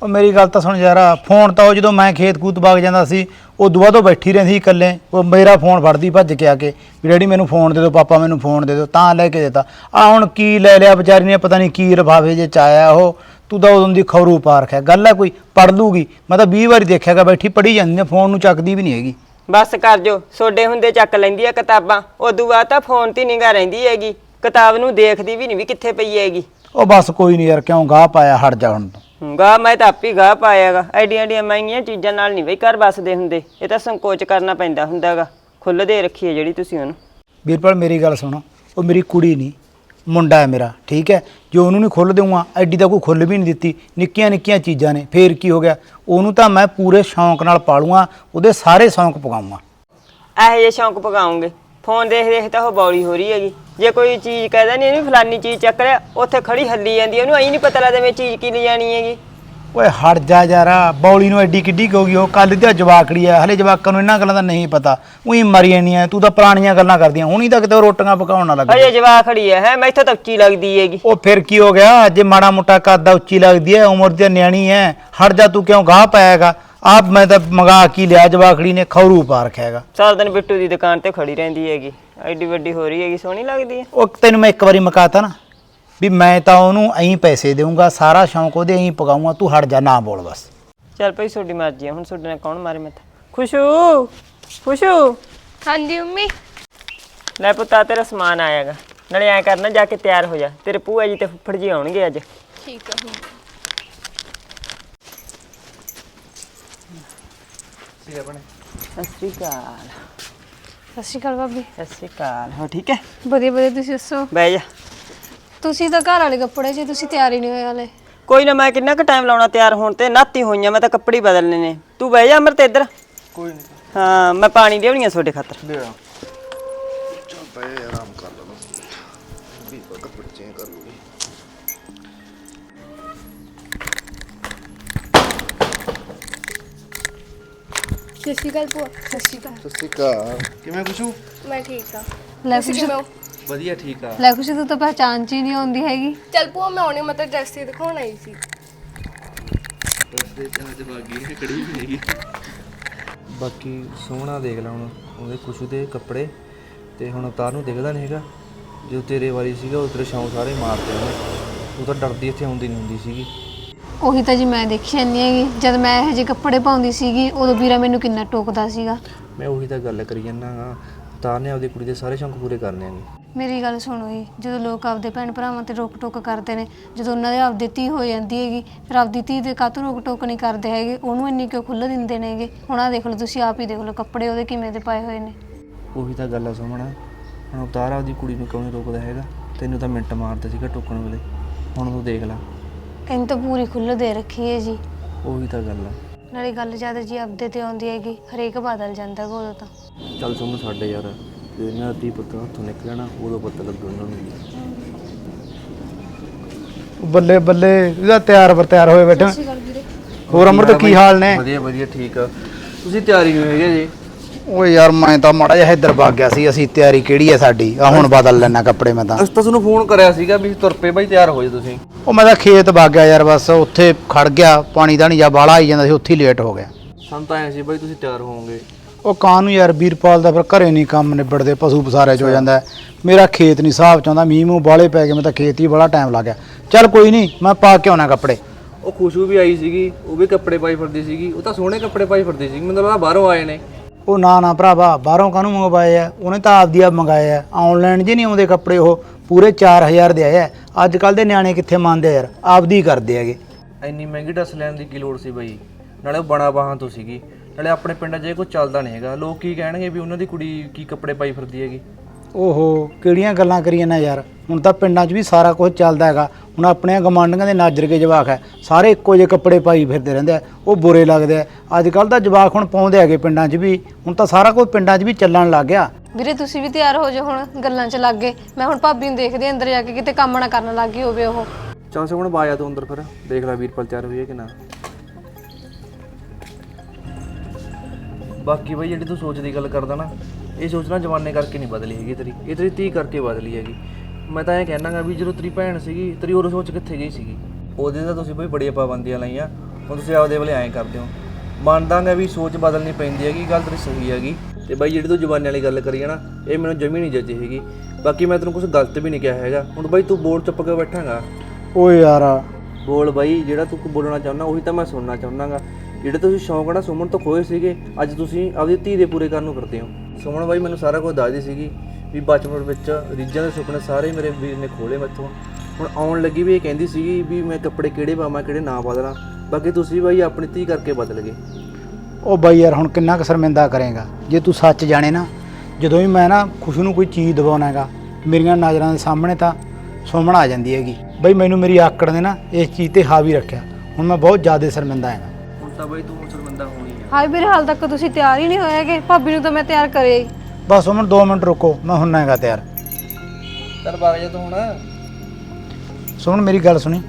ਉਹ ਮੇਰੀ ਗੱਲ ਤਾਂ ਸੁਣ ਯਾਰਾ ਫੋਨ ਤਾਂ ਉਹ ਜਦੋਂ ਮੈਂ ਖੇਤ ਕੂਤ ਬਾਗ ਜਾਂਦਾ ਸੀ ਉਹ ਦੁਆ ਤੋਂ ਬੈਠੀ ਰਹਿੰਦੀ ਸੀ ਇਕੱਲੇ। ਉਹ ਮੇਰਾ ਫੋਨ ਫੜਦੀ ਭੱਜ ਕੇ ਆ ਕੇ ਵੀ ਡੈਡੀ ਮੈਨੂੰ ਫੋਨ ਦੇ ਦਿਓ ਪਾਪਾ ਮੈਨੂੰ ਫੋਨ ਦੇ ਦਿਓ ਤਾਂ ਲੈ ਕੇ ਦਿੱਤਾ। ਆ ਹੁਣ ਕੀ ਲੈ ਲਿਆ ਵਿਚਾਰੀ ਨੇ ਪਤਾ ਨਹੀਂ ਕੀ ਰਫਾਫੇ ਜੇ ਚ ਆਇਆ ਉਹ ਤੂੰ ਤਾਂ ਉਦੋਂ ਦੀ ਖੌਰੂ ਪਾਰਖ ਹੈ। ਗੱਲ ਹੈ ਕੋਈ ਪੜ ਲੂਗੀ ਮੈਂ ਤਾਂ 20 ਵਾਰੀ ਦੇਖਿਆਗਾ ਬੈਠੀ ਪੜੀ ਜਾਂਦੀ ਨੇ ਫੋਨ ਨੂੰ ਚੱਕਦੀ ਵੀ ਨਹੀਂ ਹੈਗੀ। ਬਸ ਕਰ ਜੋ ਸੋਡੇ ਹੁੰਦੇ ਚੱਕ ਲੈਂਦੀ ਆ ਕਿਤਾਬਾਂ ਉਦੋਂ ਬਾਅਦ ਤਾਂ ਫੋਨ ਤੇ ਨਿਗਾ ਰਹਿੰਦੀ ਹੈਗੀ। ਕਿਤਾਬ ਨੂੰ ਦੇਖਦੀ ਵੀ ਨਹੀਂ ਵੀ ਕਿੱਥੇ ਪਈ ਹੈਗੀ। ਉਹ ਬਸ ਕੋਈ ਨਹੀਂ ਯਾਰ ਕਿਉਂ ਗਾਹ ਪਾਇਆ ਹਟ ਜਾ ਹੁਣ ਤੂੰ। ਗਾ ਮੈਂ ਤਾਂ ਆਪੀ ਗਾ ਪਾਇਆਗਾ। ਐਡੀਆਂ ਐਡੀਆਂ ਮਹਿੰਗੀਆਂ ਚੀਜ਼ਾਂ ਨਾਲ ਨਹੀਂ ਬਈ ਘਰ ਬਸਦੇ ਹੁੰਦੇ। ਇਹ ਤਾਂ ਸੰਕੋਚ ਕਰਨਾ ਪੈਂਦਾ ਹੁੰਦਾਗਾ। ਖੁੱਲ੍ਹ ਦੇ ਰੱਖੀ ਹੈ ਜਿਹੜੀ ਤੁਸੀਂ ਉਹਨੂੰ। ਵੀਰਪਾਲ ਮੇਰੀ ਗੱਲ ਸੁਣੋ। ਉਹ ਮੇਰੀ ਕੁੜੀ ਨਹੀਂ। ਮੁੰਡਾ ਹੈ ਮੇਰਾ ਠੀਕ ਹੈ? ਜੋ ਉਹਨੂੰ ਨਹੀਂ ਖੁੱਲ ਦੇਵਾਂ ਐਡੀ ਤਾਂ ਕੋਈ ਖੁੱਲ ਵੀ ਨਹੀਂ ਦਿੱਤੀ। ਨਿੱਕੀਆਂ ਨਿੱਕੀਆਂ ਚੀਜ਼ਾਂ ਨੇ ਫੇਰ ਕੀ ਹੋ ਗਿਆ? ਉਹਨੂੰ ਤਾਂ ਮੈਂ ਪੂਰੇ ਸ਼ੌਂਕ ਨਾਲ ਪਾਲੂਆਂ ਉਹਦੇ ਸਾਰੇ ਸ਼ੌਂਕ ਪਗਾਉਂਗਾ ਇਹੋ ਜਿਹੇ ਸ਼ੌਂਕ ਪਗਾਉਂਗੇ ਫੋਨ ਦੇਖ ਦੇਖ ਤਾਂ ਉਹ ਬੌਲੀ ਹੋ ਰਹੀ ਹੈਗੀ। ਜੇ ਕੋਈ ਚੀਜ਼ ਕਹਿੰਦਾ ਨਹੀਂ ਇਹਨੂੰ ਫਲਾਨੀ ਚੀਜ਼ ਚੱਕ ਲਿਆ ਉੱਥੇ ਖੜੀ ਹੱਲੀ ਜਾਂਦੀ ਹੈ, ਉਹਨੂੰ ਐਂ ਨਹੀਂ ਪਤਾ ਲੱਗਦਾ ਇਹ ਚੀਜ਼ ਕੀ ਲਈ ਜਾਣੀ ਹੈਗੀ। ਓਏ ਹਟ ਜਾ ਯਾਰਾ ਬੌਲੀ ਨੂੰ ਐਡੀ ਕਿੱਡੀ ਕੁ ਹੋ ਗਈ ਉਹ ਕੱਲ ਦੀ ਜਵਾਕੜੀ ਆ ਹਲੇ ਜਵਾਕਾਂ ਨੂੰ ਇਹਨਾਂ ਗੱਲਾਂ ਦਾ ਨਹੀਂ ਪਤਾ। ਉਹੀ ਮਰੀ ਜਾਣੀਆਂ ਤੂੰ ਤਾਂ ਪੁਰਾਣੀਆਂ ਗੱਲਾਂ ਕਰਦੀਆਂ ਹੁਣੀ ਤਾਂ ਕਿਤੇ ਉਹ ਰੋਟੀਆਂ ਪਕਾਉਣ ਨਾ ਲੱਗ ਅਜੇ ਜਵਾ ਖੜੀ ਹੈ ਹੈ ਮੈਥੋਂ ਤਾਂ ਉੱਚੀ ਲੱਗਦੀ ਹੈਗੀ। ਉਹ ਫਿਰ ਕੀ ਹੋ ਗਿਆ ਜੇ ਮਾੜਾ ਮੋਟਾ ਕੱਦ ਦਾ ਉੱਚੀ ਲੱਗਦੀ ਹੈ ਉਮਰ ਦੀ ਨਿਆਣੀ ਹੈ ਹਟ ਜਾ ਤੂੰ ਕਿਉਂ ਗਾਹ ਪਾਏਗਾ ਆਪ ਮੈਂ ਤਾਂ ਮੰਗਾ ਕੀ ਲਿਆ ਜਵਾਕੜੀ ਨੇ ਖੌਰੂ ਪਾ ਰੱਖਿਆ ਹੈਗਾ। ਸਾਰਾ ਦਿਨ ਬਿੱਟੂ ਦੀ ਦੁਕਾਨ ਤੇ ਖੜੀ ਰਹਿੰਦੀ ਹੈਗੀ। ਐਡੀ ਵੱਡੀ ਹੋ ਰਹੀ ਹੈਗੀ ਸੋਹਣੀ ਲੱਗਦੀ ਹੈ। ਉਹ ਤੈਨੂੰ ਮੈਂ ਇੱਕ ਵਾਰੀ ਮਕਾਤਾ ਨਾ ਵੀ ਮੈਂ ਤਾਂ ਉਹਨੂੰ ਐਂ ਪੈਸੇ ਦੇਊਂਗਾ ਸਾਰਾ ਸ਼ੌਂਕ ਉਹਦੇ ਐਂ ਪਗਾਊਂਗਾ ਤੂੰ ਹਟ ਜਾ ਨਾ ਬੋਲ ਬਸ। ਚੱਲ ਭਾਈ ਤੁਹਾਡੀ ਮਰਜ਼ੀ ਹੈ ਹੁਣ ਤੁਹਾਡੇ ਨਾਲ ਕੌਣ ਮਾਰੇ ਮੱਥਾ? ਖੁਸ਼ੂ! ਖੁਸ਼ੂ! ਹਾਂਜੀ ਮੰਮੀ। ਲੈ ਪੁੱਤਾ ਤੇਰਾ ਸਮਾਨ ਆਇਆਗਾ। ਨਾਲੇ ਐ ਕਰਨਾ ਜਾ ਕੇ ਤਿਆਰ ਹੋ ਜਾ। ਤੇਰੇ ਭੂਆ ਜੀ ਤੇ ਫੁੱਫੜ ਜੀ ਆਉਣਗੇ ਅੱਜ। ਠੀਕ ਆ ਸਤਿ ਸ਼੍ਰੀ ਅਕਾਲ। ਸਤਿ ਸ਼੍ਰੀ ਅਕਾਲ ਭਾਬੀ। ਸਤਿ ਸ਼੍ਰੀ ਅਕਾਲ ਹੋ ਠੀਕ ਹੈ? ਵਧੀਆ ਵਧੀਆ ਤੁਸੀਂ ਦੱਸੋ? ਬਹਿ ਜਾ। ਤੁਸੀਂ ਤਾਂ ਘਰ ਵਾਲੇ ਕੱਪੜੇ 'ਚ ਤੁਸੀਂ ਤਿਆਰ ਹੀ ਨਹੀਂ ਹੋਏ ਹਾਲੇ। ਕੋਈ ਨਾ ਮੈਂ ਕਿੰਨਾ ਕੁ ਟਾਈਮ ਲਾਉਣਾ ਤਿਆਰ ਹੋਣ ਤੇ ਨਾਤੀ ਹੋਈਆਂ ਮੈਂ ਤਾਂ ਕੱਪੜੇ ਹੀ ਬਦਲਨੇ ਨੇ। ਤੂੰ ਬਹਿ ਜਾ ਅਮਰ ਤੇ ਇੱਧਰ। ਕੋਈ ਨਹੀਂ। ਹਾਂ ਮੈਂ ਪਾਣੀ ਲਿਆਉਣੀ ਆ ਤੁਹਾਡੇ ਖਾਤਰ। ਸਤਿ ਸ਼੍ਰੀ ਅਕਾਲ ਭੂਆ। ਸਤਿ ਸ਼੍ਰੀ ਅਕਾਲ। ਸਤਿ ਸ਼੍ਰੀ ਅਕਾਲ। ਕਿਵੇਂ ਕੁਛੂ ਮੈਂ ਠੀਕ ਆ ਲੈ ਤੁਸੀਂ ਖੁਸ਼ੀ। ਕਿਵੇਂ ਹੋ? ਵਧੀਆ ਠੀਕ ਆ। ਲੈ ਖੁਸ਼ੀ ਤੂੰ ਤਾਂ ਪਹਿਚਾਨ 'ਚ ਹੀ ਨਹੀਂ ਆਉਂਦੀ ਹੈਗੀ। ਚੱਲ ਭੂਆ ਮੈਂ ਆਉਣੀ ਮੈਂ ਤਾਂ ਡਰੈਸ ਹੀ ਦਿਖਾਉਣ ਆਈ ਸੀ। ਰਸਤੇ ਚ ਅੱਜ ਬਾਗੀ ਨੇ ਕੜੀ ਵੀ ਹੈਗੀ। ਬਾਕੀ ਸੋਹਣਾ ਦੇਖ ਲੈ ਹੁਣ ਉਹਦੇ ਕੁਛੂ ਦੇ ਕੱਪੜੇ। ਤੇ ਹੁਣ ਉਤਾਰ ਨੂੰ ਦਿਖਦਾ ਨਹੀਂ ਹੈਗਾ। ਜੋ ਤੇਰੇ ਵਾਰੀ ਸੀਗਾ ਉਹ ਤੇਰੇ ਸ਼ੌਂਕ ਸਾਰੇ ਮਾਰਦੇ ਉਹਨੇ ਉਹ ਤਾਂ ਡਰਦੀ ਇੱਥੇ ਆਉਂਦੀ ਨਹੀਂ ਹੁੰਦੀ ਸੀਗੀ। ਉਹੀ ਤਾਂ ਜੀ ਮੈਂ ਦੇਖੀ ਜਾਂਦੀ ਹੈਗੀ। ਜਦ ਮੈਂ ਇਹੋ ਜਿਹੇ ਕੱਪੜੇ ਪਾਉਂਦੀ ਸੀਗੀ ਉਦੋਂ ਵੀਰਾ ਮੈਨੂੰ ਕਿੰਨਾ ਟੋਕਦਾ ਸੀਗਾ। ਮੈਂ ਉਹੀ ਤਾਂ ਗੱਲ ਕਰੀ ਜਾਂਦਾ ਗਾ ਉਤਾਰ ਨੇ ਆਪਦੀ ਕੁੜੀ ਦੇ ਸਾਰੇ ਸ਼ੌਂਕ ਪੂਰੇ ਕਰਨੇ ਆਂਗੇ ਮੇਰੀ ਗੱਲ ਸੁਣੋ ਜੀ ਜਦੋਂ ਲੋਕ ਆਪਦੇ ਭੈਣ ਭਰਾਵਾਂ ਤੇ ਰੋਕ ਟੋਕ ਕਰਦੇ ਨੇ ਜਦੋਂ ਉਹਨਾਂ ਦੇ ਆਪਦੀ ਧੀ ਹੋ ਜਾਂਦੀ ਹੈਗੀ ਫਿਰ ਆਪਦੀ ਧੀ ਦੇ ਕਾਹਤੋਂ ਰੋਕ ਟੋਕ ਨਹੀਂ ਕਰਦੇ ਹੈਗੇ? ਉਹਨੂੰ ਇੰਨੀ ਕਿਉਂ ਖੁੱਲ੍ਹ ਦਿੰਦੇ ਨੇਗੇ? ਹੁਣ ਆਹ ਦੇਖ ਲਓ ਤੁਸੀਂ ਆਪ ਹੀ ਦੇਖ ਲਓ ਕੱਪੜੇ ਉਹਦੇ ਕਿਵੇਂ ਦੇ ਪਾਏ ਹੋਏ ਨੇ। ਉਹੀ ਤਾਂ ਗੱਲ ਆ ਸੁਮਣਾ ਹੁਣ ਉਤਾਰ ਆਪਦੀ ਕੁੜੀ ਨੂੰ ਕਿਉਂ ਨਹੀਂ ਰੋਕਦਾ ਹੈਗਾ? ਤੈਨੂੰ ਤਾਂ ਮਿੰਟ ਮਾਰਦਾ ਸੀਗਾ ਟੋਕਣ ਵੇਲੇ। ਹੁਣ ਤੂੰ ਦੇਖ ਲੈ। ਇਹਨੂੰ ਤਾਂ ਪੂਰੀ ਖੁੱਲ੍ਹ ਦੇ ਰੱਖੀ ਹੈ ਜੀ। ਉਹੀ ਤਾਂ ਗੱਲ ਆ। ਨਾਲੇ ਗੱਲ ਜਦ ਜੀ ਆਪਦੇ ਤੇ ਆਉਂਦੀ ਹੈਗੀ ਹਰੇਕ ਬਦਲ ਜਾਂਦਾ ਗਾ ਉਦੋਂ ਤਾਂ। ਚੱਲ ਸੁਣ ਸਾਡੇ ਯਾਰ ਜੇ ਇਹਨਾਂ ਦੀ ਪੁੱਤ ਹੱਥੋਂ ਨਿਕਲਣਾ ਉਦੋਂ ਪਤਾ ਲੱਗੂ ਇਹਨਾਂ ਨੂੰ ਵੀ। ਬੱਲੇ ਬੱਲੇ ਇਹਦਾ ਤਿਆਰ ਬਰ ਤਿਆਰ ਹੋਏ ਬੈਠੇ ਹੋਰ ਅਮਰ ਤੇ ਕੀ ਹਾਲ ਨੇ? ਵਧੀਆ ਵਧੀਆ ਠੀਕ ਆ। ਤੁਸੀਂ ਤਿਆਰੀ ਹੈਗੇ ਜੀ? ਓਏ ਯਾਰ ਮੈਂ ਤਾਂ ਮਾੜਾ ਜਿਹਾ ਇੱਧਰ ਭੱਗ ਗਿਆ ਸੀ ਅਸੀਂ ਤਿਆਰੀ ਕਿਹੜੀ ਹੈ ਸਾਡੀ? ਆ ਹੁਣ ਬਦਲ ਲੈਣਾ ਕੱਪੜੇ ਮੈਂ ਤਾਂ। ਅਸੀਂ ਤਾਂ ਤੁਹਾਨੂੰ ਫੋਨ ਕਰਿਆ ਸੀਗਾ ਵੀ ਤੁਰ ਪਏ ਬਾਈ ਤਿਆਰ ਹੋ ਜਾ ਤੁਸੀਂ। ਉਹ ਮੈਂ ਤਾਂ ਖੇਤ ਭੱਗ ਗਿਆ ਯਾਰ ਬਸ ਉੱਥੇ ਖੜ ਗਿਆ ਪਾਣੀ ਦਾ ਨਹੀਂ ਜਾ ਬਾਲਾ ਆਈ ਜਾਂਦਾ ਸੀ ਉੱਥੇ ਹੀ ਲੇਟ ਹੋ ਗਿਆ। ਸਾਨੂੰ ਤਾਂ ਐਂ ਸੀ ਬਾਈ ਤੁਸੀਂ ਤਿਆਰ ਹੋਵੋਗੇ। ਉਹ ਕਾਂ ਨੂੰ ਯਾਰ ਵੀਰਪਾਲ ਦਾ ਫਿਰ ਘਰੇ ਨਹੀਂ ਕੰਮ ਨਿਬੜਦੇ ਪਸ਼ੂ ਪਸਾਰੇ ਚ ਹੋ ਜਾਂਦਾ। ਹੈ। ਮੇਰਾ ਖੇਤ ਨਹੀਂ ਹਿਸਾਬ ਚ ਆਉਂਦਾ ਮੀਂਹ ਮੂੰਹ ਬਾਲੇ ਪੈ ਗਏ ਮੈਂ ਤਾਂ ਖੇਤ ਹੀ ਬੜਾ ਟਾਈਮ ਲੱਗ ਗਿਆ। ਚੱਲ ਕੋਈ ਨਹੀਂ ਮੈਂ ਪਾ ਕੇ ਆਉਣਾ ਕੱਪੜੇ। ਉਹ ਖੁਸ਼ਬੂ ਵੀ ਆਈ ਸੀਗੀ ਉਹ ਵੀ ਕੱਪੜੇ ਪਾਈ ਫਿਰਦੀ ਸੀਗੀ ਉਹ ਤਾਂ ਸੋਹਣੇ ਕੱਪੜੇ ਪਾਈ ਫਿਰਦੀ ਸੀਗੀ ਮੈਨੂੰ ਤਾਂ ਲੱਗਦਾ ਬਾਹਰੋਂ ਆਏ ਨੇ। ਉਹ ਨਾ ਨਾ ਭਰਾਵਾ ਬਾਹਰੋਂ ਕਾਹਨੂੰ ਮੰਗਵਾਏ ਆ? ਉਹਨੇ ਤਾਂ ਆਪਦੀ ਆਪ ਮੰਗਾਏ ਆ। ਆਨਲਾਈਨ ਜੇ ਨਹੀਂ ਆਉਂਦੇ ਕੱਪੜੇ ਉਹ ਪੂਰੇ 4000 ਦੇ ਆਏ ਆ। ਅੱਜ ਕੱਲ ਦੇ ਨਿਆਣੇ ਕਿੱਥੇ ਮੰਨਦੇ ਆ ਯਾਰ? ਆਪਦੀ ਕਰਦੇ ਹੈਗੇ। ਇੰਨੀ ਮਹਿੰਗੀ ਡਰੈਸ ਲੈਣ ਦੀ ਕੀ ਲੋੜ ਸੀ ਬਾਈ? ਨਾਲੇ ਉਹ ਬਣਾ ਬਾਹਾਂ ਤੋਂ ਸੀਗੀ। ਨਾਲੇ ਆਪਣੇ ਪਿੰਡਾਂ 'ਚ ਇਹ ਕੁਝ ਚੱਲਦਾ ਨਹੀਂ ਹੈਗਾ। ਲੋਕ ਕੀ ਕਹਿਣਗੇ ਵੀ ਉਹਨਾਂ ਦੀ ਕੁੜੀ ਕੀ ਕੱਪੜੇ ਪਾਈ ਫਿਰਦੀ ਹੈਗੀ? ਓਹੋ ਕਿਹੜੀਆਂ ਗੱਲਾਂ ਕਰੀਏ ਨਾ ਯਾਰ? ਹੁਣ ਤਾਂ ਪਿੰਡਾਂ 'ਚ ਵੀ ਸਾਰਾ ਕੁਝ ਚੱਲਦਾ ਹੈਗਾ। ਹੁਣ ਆਪਣੇ ਗਮਾਂਡੀਆਂ ਦੇ ਨਾਜਰ ਕੇ ਜਵਾਕ ਹੈ। ਸਾਰੇ ਇੱਕੋ ਜਿਹੇ ਕੱਪੜੇ ਪਾਈ ਫਿਰਦੇ ਰਹਿੰਦੇ ਆ। ਉਹ ਬੁਰੇ ਲੱਗਦੇ ਆ। ਅੱਜ ਕੱਲ ਤਾਂ ਜਵਾਕ ਹੁਣ ਪਾਉਂਦੇ ਹੈਗੇ ਪਿੰਡਾਂ 'ਚ ਵੀ। ਹੁਣ ਤਾਂ ਸਾਰਾ ਕੁਝ ਪਿੰਡਾਂ 'ਚ ਵੀ ਚੱਲਣ ਲੱਗ ਗਿਆ। ਵੀਰੇ ਤੁਸੀਂ ਵੀ ਤਿਆਰ ਹੋ ਜਾਓ ਹੁਣ ਗੱਲਾਂ 'ਚ ਲੱਗ ਗਏ। ਮੈਂ ਹੁਣ ਭਾਬੀ ਨੂੰ ਦੇਖਦੀ ਅੰਦਰ ਜਾ ਕੇ ਕਿਤੇ ਕੰਮ ਨਾ ਕਰਨ ਲੱਗ ਗਈ ਹੋਵੇ ਉਹ। ਚੱਲ ਸਗੋਂ ਬਾਇਆ ਤੂੰ ਅੰਦਰ ਫਿਰ। ਦੇਖ ਲੈ ਵੀਰਪਾਲ ਤਿਆਰ ਹੋਈ ਹੈ ਕਿ ਨਾ। ਬਾਕੀ ਬਈ ਜਿਹੜੀ ਤੂੰ ਸੋਚ ਦੀ ਗੱਲ ਕਰਦਾ ਨਾ ਇਹ ਸੋਚਣਾ ਜਵਾਨੇ ਕਰਕੇ ਨਹੀਂ ਬਦਲੀ ਹੈਗੀ ਤੇਰੀ। ਇਹ ਤੇਰੀ ਧੀ ਕਰਕੇ ਬਦਲੀ ਹੈਗੀ। ਮੈਂ ਤਾਂ ਇਹ ਕਹਿਣਾਗਾ ਵੀ ਜਦੋਂ ਤੇਰੀ ਭੈਣ ਸੀਗੀ ਤੇਰੀ ਉਹ ਸੋਚ ਕਿੱਥੇ ਗਈ ਸੀਗੀ? ਉਹਦੇ ਤਾਂ ਤੁਸੀਂ ਬਈ ਬੜੀਆਂ ਪਾਬੰਦੀਆਂ ਲਾਈਆਂ। ਹੁਣ ਤੁਸੀਂ ਆਪਦੇ ਵੇਲੇ ਐਂ ਕਰਦੇ ਹੋ। ਮੰਨਦਾਗਾ ਵੀ ਸੋਚ ਬਦਲਣੀ ਪੈਂਦੀ ਹੈਗੀ ਗੱਲ ਤੇਰੀ ਸਹੀ ਹੈਗੀ। ਤੇ ਬਾਈ ਜਿਹੜੀ ਤੂੰ ਜਵਾਨੇ ਵਾਲੀ ਗੱਲ ਕਰੀ ਹੈ ਨਾ ਇਹ ਮੈਨੂੰ ਜਮੀ ਨਹੀਂ ਜੱਜੀ ਹੈਗੀ। ਬਾਕੀ ਮੈਂ ਤੈਨੂੰ ਕੁਝ ਗਲਤ ਵੀ ਨਹੀਂ ਕਿਹਾ ਹੈਗਾ। ਹੁਣ ਬਾਈ ਤੂੰ ਬੋਲ ਚੁੱਪ ਕੇ ਬੈਠਾਂਗਾ? ਓਏ ਯਾਰ। ਬੋਲ ਬਾਈ ਜਿਹੜਾ ਤੂੰ ਬੋਲਣਾ ਚਾਹੁੰਦਾ ਉਹੀ ਤਾਂ ਮੈਂ ਸੁਣਨਾ ਚਾਹੁੰਦਾਗਾ। ਜਿਹੜੇ ਤੁਸੀਂ ਸ਼ੌਂਕ ਨਾ ਸੁਮਨ ਤੋਂ ਖੋਏ ਸੀਗੇ ਅੱਜ ਤੁਸੀਂ ਆਪਦੀ ਧੀ ਦੇ ਪੂਰੇ ਕਰਨ ਨੂੰ ਫਿਰਦੇ ਹੋ। ਸੁਮਨ ਬਾਈ ਮੈਨੂੰ ਸਾਰਾ ਕੁਝ ਦੱਸਦੀ ਸੀਗੀ। ਵੀ ਬਚਪਨ ਵਿੱਚ ਰੀਝਾਂ ਦੇ ਸੁਪਨੇ ਸਾਰੇ ਮੇਰੇ ਵੀਰ ਨੇ ਖੋਲੇ ਮੈਥੋਂ। ਹੁਣ ਆਉਣ ਲੱਗੀ ਵੀ ਇਹ ਕਹਿੰਦੀ ਸੀਗੀ ਵੀ ਮੈਂ ਕੱਪੜੇ ਕਿਹੜੇ ਪਾਵਾਂ ਕਿਹੜੇ ਨਾ ਬਦਲਾਂ। ਬਾਕੀ ਤੁਸੀਂ ਬਾਈ ਆਪਣੀ ਧੀ ਕਰਕੇ ਬਦਲ ਗਏ। ਉਹ ਬਾਈ ਯਾਰ ਹੁਣ ਕਿੰਨਾ ਕੁ ਸ਼ਰਮਿੰਦਾ ਕਰੇਗਾ? ਜੇ ਤੂੰ ਸੱਚ ਜਾਣੇ ਨਾ ਜਦੋਂ ਵੀ ਮੈਂ ਨਾ ਖੁਸ਼ ਨੂੰ ਕੋਈ ਚੀਜ਼ ਦਿਵਾਉਣਾ ਹੈਗਾ ਮੇਰੀਆਂ ਨਜ਼ਰਾਂ ਦੇ ਸਾਹਮਣੇ ਤਾਂ ਸੁਮਣ ਆ ਜਾਂਦੀ ਹੈਗੀ। ਬਈ ਮੈਨੂੰ ਮੇਰੀ ਆਕੜ ਨੇ ਨਾ ਇਸ ਚੀਜ਼ ਤੇ ਹਾਵੀ ਰੱਖਿਆ। ਹੁਣ ਮੈਂ ਬਹੁਤ ਜ਼ਿਆਦਾ ਸ਼ਰਮਿੰਦਾ ਹੈਗਾ। ਹੁਣ ਤਾਂ ਬਾਈ ਤੂੰ ਸ਼ਰਮਿੰਦਾ ਹੋਣੀ ਆ। ਹਾਏ ਵੀਰੇ ਹਾਲ ਤੱਕ ਤੁਸੀਂ ਤਿਆਰ ਹੀ ਨਹੀਂ ਹੋਏ ਹੈਗੇ ਭਾਬੀ ਨੂੰ ਤਾਂ ਮੈਂ ਤਿਆਰ ਕਰਿਆ ਹੀ। ਬਸ ਸੁਮਨ 2 ਮਿੰਟ ਰੁਕੋ ਮੈਂ ਹੁੰਨਾ ਹੈਗਾ ਤਿਆਰ। ਚੱਲ ਬਾਗ ਜਾ ਤੂੰ ਹੁਣ। ਸੁਮਨ ਮੇਰੀ ਗੱਲ ਸੁਣੀ।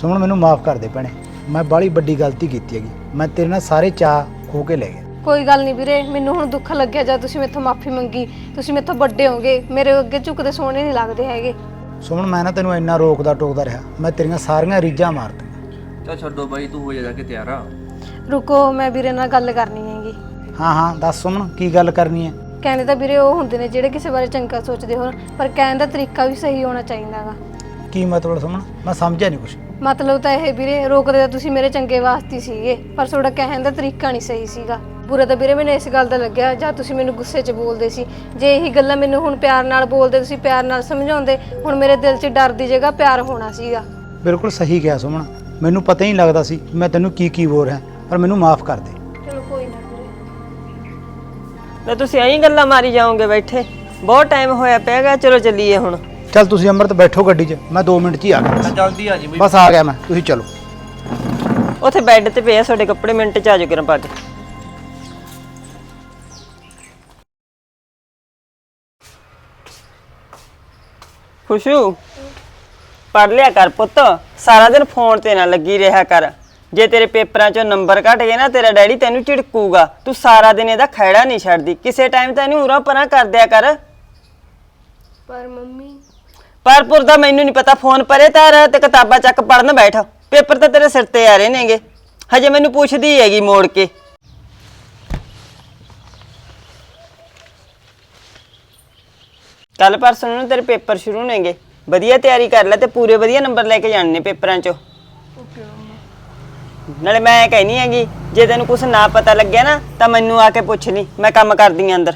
ਸੁਮਨ ਮੈਨੂੰ ਮਾਫ ਕਰ ਦੇ ਭੈਣੇ। ਮੈਂ ਬਾਹਲੀ ਵੱਡੀ ਗਲਤੀ ਕੀਤੀ ਹੈਗੀ। ਮੈਂ ਤੇਰੇ ਨਾਲ ਸਾਰੇ ਚਾਹ ਖੋ ਕੇ ਲੈ ਗਿਆ। ਕੋਈ ਗੱਲ ਨਹੀਂ ਵੀਰੇ ਮੈਨੂੰ ਹੁਣ ਦੁੱਖ ਲੱਗਿਆ ਜਦ ਤੁਸੀਂ ਮੇਥੋਂ ਮਾਫੀ ਮੰਗੀ। ਤੁਸੀਂ ਮੇਥੋਂ ਵੱਡੇ ਹੋਗੇ ਮੇਰੇ ਅੱਗੇ ਝੁਕਦੇ ਸੋਹਣੇ ਨਹੀਂ ਲੱਗਦੇ ਹੈਗੇ। ਸੁਮਨ ਮੈਂ ਨਾ ਤੈਨੂੰ ਇੰਨਾ ਰੋਕਦਾ ਟੋਕਦਾ ਰਿਹਾ। ਮੈਂ ਤੇਰੀਆਂ ਸਾਰੀਆਂ ਰੀਝਾਂ ਮਾਰਤੀਆਂ ਚੱਲ ਛੱਡੋ ਬਾਈ ਤੂੰ ਹੋ ਜਾ ਜਾ ਕੇ ਤਿਆਰ ਆ। ਰੁਕੋ ਮੈਂ ਵੀਰੇ ਨਾਲ ਗੱਲ ਕਰਨੀ ਹੈਗੀ। ਹਾਂ ਹਾਂ ਦੱਸ ਸੁਮਨ ਕੀ ਗੱਲ ਕਰਨੀ ਹੈ? ਕਹਿੰਦੇ ਤਾਂ ਵੀਰੇ ਉਹ ਹੁੰਦੇ ਨੇ ਜਿਹੜੇ ਕਿਸੇ ਬਾਰੇ ਚੰਗਾ ਸੋਚਦੇ ਹੋਣ ਪਰ ਕਹਿਣ ਦਾ ਤਰੀਕਾ ਵੀ ਸਹੀ ਹੋਣਾ ਚਾਹੀਦਾਗਾ ਕੀ ਮਤਲਬ ਸੁਮਨ ਮੈਂ ਸਮਝਿਆ ਨਹੀਂ ਕੁਛ। ਮਤਲਬ ਤਾਂ ਇਹ ਵੀਰੇ ਰੋਕਦੇ ਤਾਂ ਤੁਸੀਂ ਮੇਰੇ ਚੰਗੇ ਵਾਸਤੇ ਹੀ ਸੀਗੇ ਪਰ ਤੁਹਾਡਾ ਕਹਿਣ ਦਾ ਤਰੀਕਾ ਨਹੀਂ ਸਹੀ ਸੀਗਾ। ਬੁਰਾ ਤਾਂ ਵੀਰੇ ਮੈਨੂੰ ਇਸ ਗੱਲ ਦਾ ਲੱਗਿਆ ਜਾਂ ਤੁਸੀਂ ਮੈਨੂੰ ਗੁੱਸੇ 'ਚ ਬੋਲਦੇ ਸੀ। ਜੇ ਇਹੀ ਗੱਲਾਂ ਮੈਨੂੰ ਹੁਣ ਪਿਆਰ ਨਾਲ ਬੋਲਦੇ ਤੁਸੀਂ ਪਿਆਰ ਨਾਲ ਸਮਝਾਉਂਦੇ ਹੁਣ ਮੇਰੇ ਦਿਲ 'ਚ ਡਰ ਦੀ ਜਗ੍ਹਾ ਪਿਆਰ ਹੋਣਾ ਸੀਗਾ। ਬਿਲਕੁਲ ਸਹੀ ਕਿਹਾ ਸੁਮਨ। ਮੈਨੂੰ ਪਤਾ ਹੀ ਨਹੀਂ ਲੱਗਦਾ ਸੀ ਮੈਂ ਤੈਨੂੰ ਕੀ ਕੀ ਬੋਲ ਰਿਹਾ ਪਰ ਮੈਨੂੰ ਮਾਫ ਕਰ ਦੇ। ਲੈ ਤੁਸੀਂ ਐਂ ਗੱਲਾਂ ਮਾਰੀ ਜਾਓਗੇ ਬੈਠੇ। ਬਹੁਤ ਟਾਈਮ ਹੋਇਆ ਪਿਆਗਾ ਚਲੋ ਚੱਲੀਏ ਹੁਣ। ਚੱਲ ਤੁਸੀਂ ਅੰਮ੍ਰਿਤ ਬੈਠੋ ਗੱਡੀ 'ਚ ਮੈਂ 2 ਮਿੰਟ 'ਚ ਹੀ ਆ ਗਿਆ ਜਲਦੀ ਆ ਜੀ ਬਈ। ਬਸ ਆ ਗਿਆ ਮੈਂ ਤੁਸੀਂ ਚਲੋ। ਉੱਥੇ ਬੈੱਡ ਤੇ ਪਏ ਆ ਤੁਹਾਡੇ ਕੱਪੜੇ ਮਿੰਟ ਚ ਆ ਜਾਓ ਗਰਮ ਪਾ ਕੇ। ਖੁਸ਼ੂ ਪੜ ਲਿਆ ਕਰ ਪੁੱਤ। ਸਾਰਾ ਦਿਨ ਫੋਨ ਤੇ ਨਾ ਲੱਗੀ ਰਿਹਾ ਕਰ। ਜੇ ਤੇਰੇ ਪੇਪਰਾਂ ਚੋਂ ਨੰਬਰ ਘਟ ਗਏ ਨਾ ਤੇਰਾ ਡੈਡੀ ਤੈਨੂੰ ਝਿੜਕੂਗਾ। ਤੂੰ ਸਾਰਾ ਦਿਨ ਇਹਦਾ ਖਹਿੜਾ ਨਹੀਂ ਛੱਡਦੀ। ਕਿਸੇ ਟਾਈਮ ਤਾਂ ਇਹਨੂੰ ਉਰਾ ਪਰਾਂ ਕਰ ਦਿਆ ਕਰ। ਪਰ ਮੰਮੀ। ਪਰਪੁਰ ਦਾ ਮੈਨੂੰ ਨਹੀਂ ਪਤਾ ਫੋਨ ਪਰੇ ਧਰ ਤੇ ਕਿਤਾਬਾਂ ਚੱਕ ਪੜਨ ਬੈਠ। ਪੇਪਰ ਤਾਂ ਤੇਰੇ ਸਿਰ ਤੇ ਆ ਰਹੇ ਨੇਗੇ। ਹਜੇ ਮੈਨੂੰ ਪੁੱਛਦੀ ਹੈਗੀ ਮੋੜ ਕੇ। ਕੱਲ ਪਰਸੋਂ ਨੂੰ ਤੇਰੇ ਪੇਪਰ ਸ਼ੁਰੂ ਨੇਗੇ। ਵਧੀਆ ਤਿਆਰੀ ਕਰ ਲੈ ਤੇ ਪੂਰੇ ਵਧੀਆ ਨੰਬਰ ਲੈ ਕੇ ਜਾਣੇ ਨੇ ਪੇਪਰਾਂ 'ਚੋਂ। ਨਾਲੇ ਮੈਂ ਕਹਿਨੀ ਹੈਗੀ, ਜੇ ਤੈਨੂੰ ਕੁਝ ਨਾ ਪਤਾ ਲੱਗਿਆ ਨਾ, ਤਾਂ ਮੈਨੂੰ ਆ ਕੇ ਪੁੱਛ ਲਈ, ਮੈਂ ਕੰਮ ਕਰਦੀ ਆਂ ਅੰਦਰ।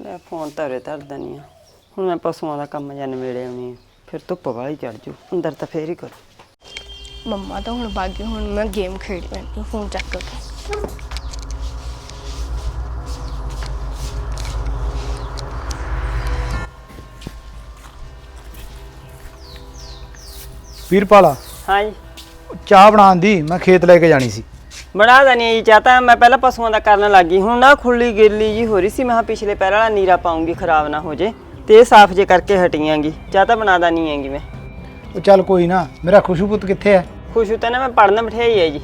ਲੈ, ਫੋਨ ਧਰੇ ਧਰ ਦਨੀ ਆ। ਹੁਣ ਮੈਂ ਪਸ਼ੂਆਂ ਦਾ ਕੰਮ ਜਨ ਵੇੜੇ ਆਉਣੀ ਆ। ਫਿਰ ਧੁੱਪ ਵਾਲੀ ਚੜ ਜੂ, ਅੰਦਰ ਤਾਂ ਫੇਰ ਹੀ ਕਰੂ। ਮੰਮਾ ਤਾਂ ਹੁਣ ਬਾਗੀ, ਹੁਣ ਮੈਂ ਗੇਮ ਖੇਡ ਲੈਂਦੀ ਫੋਨ ਚੱਕ ਕੇ। ਵੀਰਪਾਲਾ ਹਾਂ ਜੀ ਚਾਹ ਬਣਾਉਣ ਦੀ ਮੈਂ ਖੇਤ ਲੈ ਕੇ ਜਾਣੀ ਸੀ। ਬਣਾ ਦਨੀ ਜੀ ਚਾਹਤਾ ਮੈਂ ਪਹਿਲਾਂ ਪਸ਼ੂਆਂ ਦਾ ਕਰਨ ਲੱਗੀ। ਹੁਣ ਨਾ ਖੁੱਲੀ ਗਿੱਲੀ ਜੀ ਹੋ ਰਹੀ ਸੀ। ਮੈਂ ਕਿਹਾ ਪਿਛਲੇ ਪੈਰ ਵਾਲਾ ਨੀਰਾ ਪਾਉਂਗੀ ਖਰਾਬ ਨਾ ਹੋ ਜੇ। ਤੇ ਇਹ ਸਾਫ਼ ਜੇ ਕਰਕੇ ਹਟੀਆਂਗੀ। ਚਾਹ ਤਾਂ ਬਣਾ ਦਨੀ ਹੈਗੀ ਮੈਂ। ਉਹ ਚੱਲ ਕੋਈ ਨਾ ਮੇਰਾ ਖੁਸ਼ਬੂਤ ਕਿੱਥੇ ਹੈ? ਖੁਸ਼ੂ ਤਾਂ ਨਾ ਮੈਂ ਪੜਨ ਬਿਠਾਈ ਹੈ ਜੀ।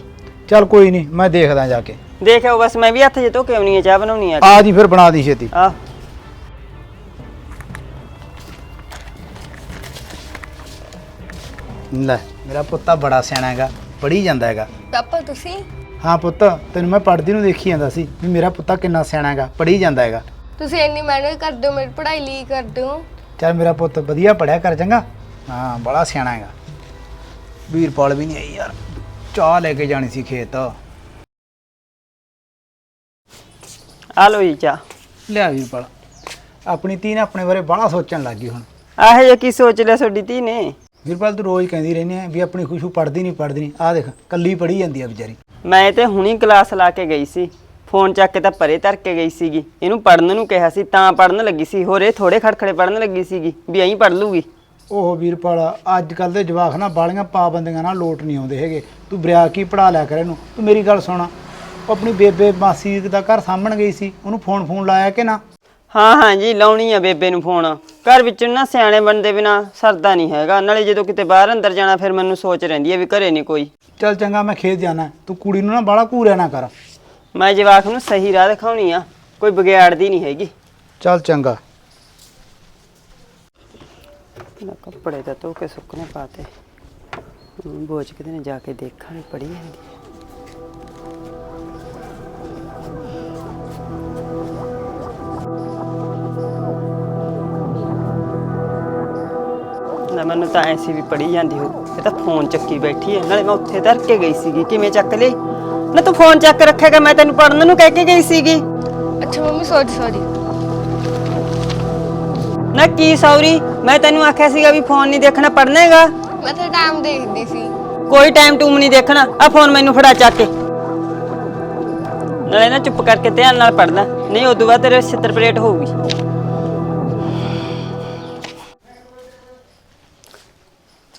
ਚੱਲ ਕੋਈ ਨਹੀਂ ਮੈਂ ਦੇਖਦਾ ਜਾ ਕੇ। ਦੇਖਿਓ ਬਸ ਮੈਂ ਵੀ ਹੱਥ ਜੇ ਧੋ ਕੇ ਆਉਣੀ ਹੈ ਚਾਹ ਬਣਾਉਣੀ ਆ ਆ ਜੀ ਫਿਰ ਬਣਾ ਦੀ ਛੇਤੀ। ਆਹ। ਲੈ ਮੇਰਾ ਪੁੱਤਾ ਬੜਾ ਸਿਆਣਾ ਹੈਗਾ ਪੜ੍ਹੀ ਜਾਂਦਾ ਹੈਗਾ। ਪਾਪਾ ਤੁਸੀਂ? ਹਾਂ ਪੁੱਤ ਤੈਨੂੰ ਮੈਂ ਪੜ੍ਹਦੀ ਨੂੰ ਦੇਖੀ ਜਾਂਦਾ ਸੀ ਵੀ ਮੇਰਾ ਪੁੱਤਾ ਕਿੰਨਾ ਸਿਆਣਾ ਹੈਗਾ ਪੜ੍ਹੀ ਜਾਂਦਾ ਹੈਗਾ। ਤੁਸੀਂ ਇੰਨੀ ਮਿਹਨਤ ਕਰਦੇ ਹੋ ਮੇਰੀ ਪੜ੍ਹਾਈ ਲਈ ਕਰਦੇ ਹੋ। ਚੱਲ ਮੇਰਾ ਪੁੱਤ ਵਧੀਆ ਪੜਿਆ ਕਰ ਚੰਗਾ। ਹਾਂ ਬੜਾ ਸਿਆਣਾ ਹੈਗਾ। ਵੀਰਪਾਲ ਵੀ ਨਹੀਂ ਆਈ ਯਾਰ ਚਾਹ ਲੈ ਕੇ ਜਾਣੀ ਸੀ ਖੇਤ। ਆ ਲੋ ਜੀ ਚਾਹ। ਲਿਆ ਵੀਰਪਾਲ ਆਪਣੀ ਧੀ ਨੇ ਆਪਣੇ ਬਾਰੇ ਬੜਾ ਸੋਚਣ ਲੱਗ ਗਈ ਹੁਣ। ਆਹ ਜੇ ਕੀ ਸੋਚ ਲਿਆ ਤੁਹਾਡੀ ਧੀ ਨੇ? ਵੀਰਪਾਲ ਤੂੰ ਰੋਜ਼ ਕਹਿੰਦੀ ਰਹਿੰਦੀ ਹੈ ਵੀ ਆਪਣੀ ਖੁਸ਼ੂ ਪੜਦੀ ਨਹੀਂ ਪੜਦੀ ਨਹੀਂ ਆਹ ਦੇਖ ਕੱਲੀ ਪੜੀ ਜਾਂਦੀ ਆ ਵਿਚਾਰੀ। ਮੈਂ ਤੇ ਹੁਣੀ ਕਲਾਸ ਲਾ ਕੇ ਗਈ ਸੀ। ਫੋਨ ਚੱਕ ਕੇ ਤਾਂ ਪਰੇ ਧਰ ਕੇ ਗਈ ਸੀਗੀ। ਇਹਨੂੰ ਪੜਨ ਨੂੰ ਕਿਹਾ ਸੀ ਤਾਂ ਪੜਨ ਲੱਗੀ ਸੀ। ਹੋਰ ਇਹ ਥੋੜੇ ਖੜਖੜੇ ਪੜਨ ਲੱਗੀ ਸੀਗੀ ਵੀ ਐਂ ਪੜ ਲੂਗੀ ਉਹ ਵੀਰਪਾਲ ਅੱਜ ਕੱਲ ਦੇ ਜਵਾਕ ਨਾ ਬਾਲੀਆਂ ਪਾਬੰਦੀਆਂ ਨਾਲ ਲੋਟ ਨਹੀਂ ਆਉਂਦੇ ਹੈਗੇ। ਤੂੰ ਬਰਿਆ ਕੀ ਪੜਾ ਲਿਆ ਕਰ ਇਹਨੂੰ? ਤੂੰ ਮੇਰੀ ਗੱਲ ਸੁਣਾ। ਉਹ ਆਪਣੀ ਬੇਬੇ ਮਾਸੀ ਦਾ ਘਰ ਸਾਂਭਣ ਗਈ ਸੀ। ਉਹਨੂੰ ਫੋਨ ਫੋਨ ਲਾਇਆ ਕਿ ਨਾ? ਹਾਂ ਹਾਂ ਜੀ ਲਾਉਣੀ ਆ ਬੇਬੇ ਨੂੰ ਫੋਨ। ਘਰ ਵਿੱਚ ਨਾ ਸਿਆਣੇ ਬੰਦੇ ਬਿਨਾ ਸਰਦਾ ਨਹੀਂ ਹੈਗਾ। ਨਾਲੇ ਜਦੋਂ ਕਿਤੇ ਬਾਹਰ ਅੰਦਰ ਜਾਣਾ ਫਿਰ ਮੈਨੂੰ ਸੋਚ ਰਹਿੰਦੀ ਹੈ ਵੀ ਘਰੇ ਨਹੀਂ ਕੋਈ। ਚੱਲ ਚੰਗਾ ਮੈਂ ਖੇਤ ਜਾਣਾ। ਤੂੰ ਕੁੜੀ ਨੂੰ ਨਾ ਬਾਲਾ ਘੂਰਿਆ ਨਾ ਕਰ। ਮੈਂ ਜਵਾਕ ਨੂੰ ਸਹੀ ਰਾਹ ਦਿਖਾਉਣੀ ਆ। ਕੋਈ ਵਿਗਿਆੜਦੀ ਨਹੀਂ ਹੈਗੀ। ਚੱਲ ਚੰਗਾ। ਮੈਂ ਕੱਪੜੇ ਤਾਂ ਧੋ ਕੇ ਸੁੱਕਣੇ ਪਾਤੇ। ਬੋਝ ਕਿਤੇ ਨੇ ਜਾ ਕੇ ਦੇਖਾਂਗੇ ਪੜੀ ਜਾਂਦੀ ਮੈਨੂੰ ਤਾਂ ਐਸੀ ਵੀ ਪੜੀ ਜਾਂਦੀ ਹੋ ਇਹ ਤਾਂ ਫੋਨ ਚੱਕੀ ਬੈਠੀ ਹੈ ਨਾਲੇ ਮੈਂ ਉੱਥੇ ਧਰ ਕੇ ਗਈ ਸੀਗੀ। ਕਿਵੇਂ ਚੱਕ ਲਈ ਨਾ ਤੂੰ ਫੋਨ ਚੱਕ ਰੱਖੇਗਾ ਮੈਂ ਤੈਨੂੰ ਪੜਨ ਨੂੰ ਕਹਿ ਕੇ ਗਈ ਸੀਗੀ। ਅੱਛਾ ਮੰਮੀ ਸੌਰੀ ਸੌਰੀ ਨਾ ਕੀ ਸੌਰੀ? ਮੈਂ ਤੈਨੂੰ ਆਖਿਆ ਸੀਗਾ ਵੀ ਫੋਨ ਨਹੀਂ ਦੇਖਣਾ ਪੜਨਾ ਹੈਗਾ? ਮੈਂ ਤਾਂ ਟਾਈਮ ਦੇਖਦੀ ਸੀ। ਕੋਈ ਟਾਈਮ ਟੂਮ ਨਹੀਂ ਦੇਖਣਾ। ਆ ਫੋਨ ਮੈਨੂੰ ਫੜਾ ਚੱਕ ਕੇ। ਨਾਲੇ ਨਾ ਚੁੱਪ ਕਰਕੇ ਧਿਆਨ ਨਾਲ ਪੜਨਾ ਨਹੀਂ ਉਦੋਂ ਬਾਅਦ ਤੇਰੇ ਛਿੱਤਰ ਪਲੇਟ ਹੋਊਗੀ।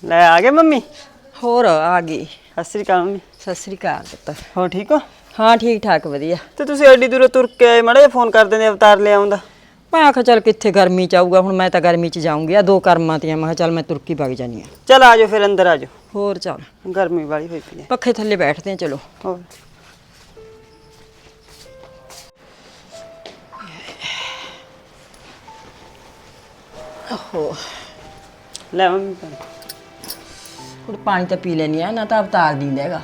ਲੈ ਆ ਗਏ ਮੰਮੀ? ਹੋਰ ਆ ਗਈ। ਸਤਿ ਸ੍ਰੀ ਅਕਾਲ ਮੰਮੀ। ਸਤਿ ਸ੍ਰੀ ਅਕਾਲ ਪੁੱਤ। ਹੋ ਠੀਕ ਹੋ? ਹਾਂ ਠੀਕ ਠਾਕ ਵਧੀਆ। ਤੇ ਤੁਸੀਂ ਐਡੀ ਦੂਰੋਂ ਤੁਰ ਕੇ ਆਏ ਮੜੇ ਫੋਨ ਕਰ ਦਿੰਦੇ ਅਵਤਾਰ ਲੈ ਆਉਂਦਾ। ਮੈਂ ਆਖਿਆ ਚੱਲ ਕਿੱਥੇ ਗਰਮੀ ਚ ਆਊਗਾ ਹੁਣ ਮੈਂ ਤਾਂ ਗਰਮੀ ਚ ਜਾਊਂਗੀ। ਆ ਦੋ ਕਰਮਾਂ ਤੀਆਂ ਮੈਂ ਕਿਹਾ ਚੱਲ ਮੈਂ ਤੁਰਕੀ ਵਗ ਜਾਨੀ ਆ ਚਲ ਆ ਜਾਓ ਫਿਰ ਅੰਦਰ ਆ ਜਾਓ। ਹੋਰ ਚੱਲ। ਗਰਮੀ ਵਾਲੀ ਹੋਈ ਪਈ ਹੈ। ਪੱਖੇ ਥੱਲੇ ਬੈਠਦੇ ਆ ਚਲੋ। ਹੋਰ। ਲੈ ਮੰਮੀ ਪਾਣੀ। ਹੁਣ ਪਾਣੀ ਤਾਂ ਪੀ ਲੈਣੀ ਆ ਨਾ ਤਾਂ ਅਵਤਾਰ ਦਿੰਦਾ ਹੈਗਾ।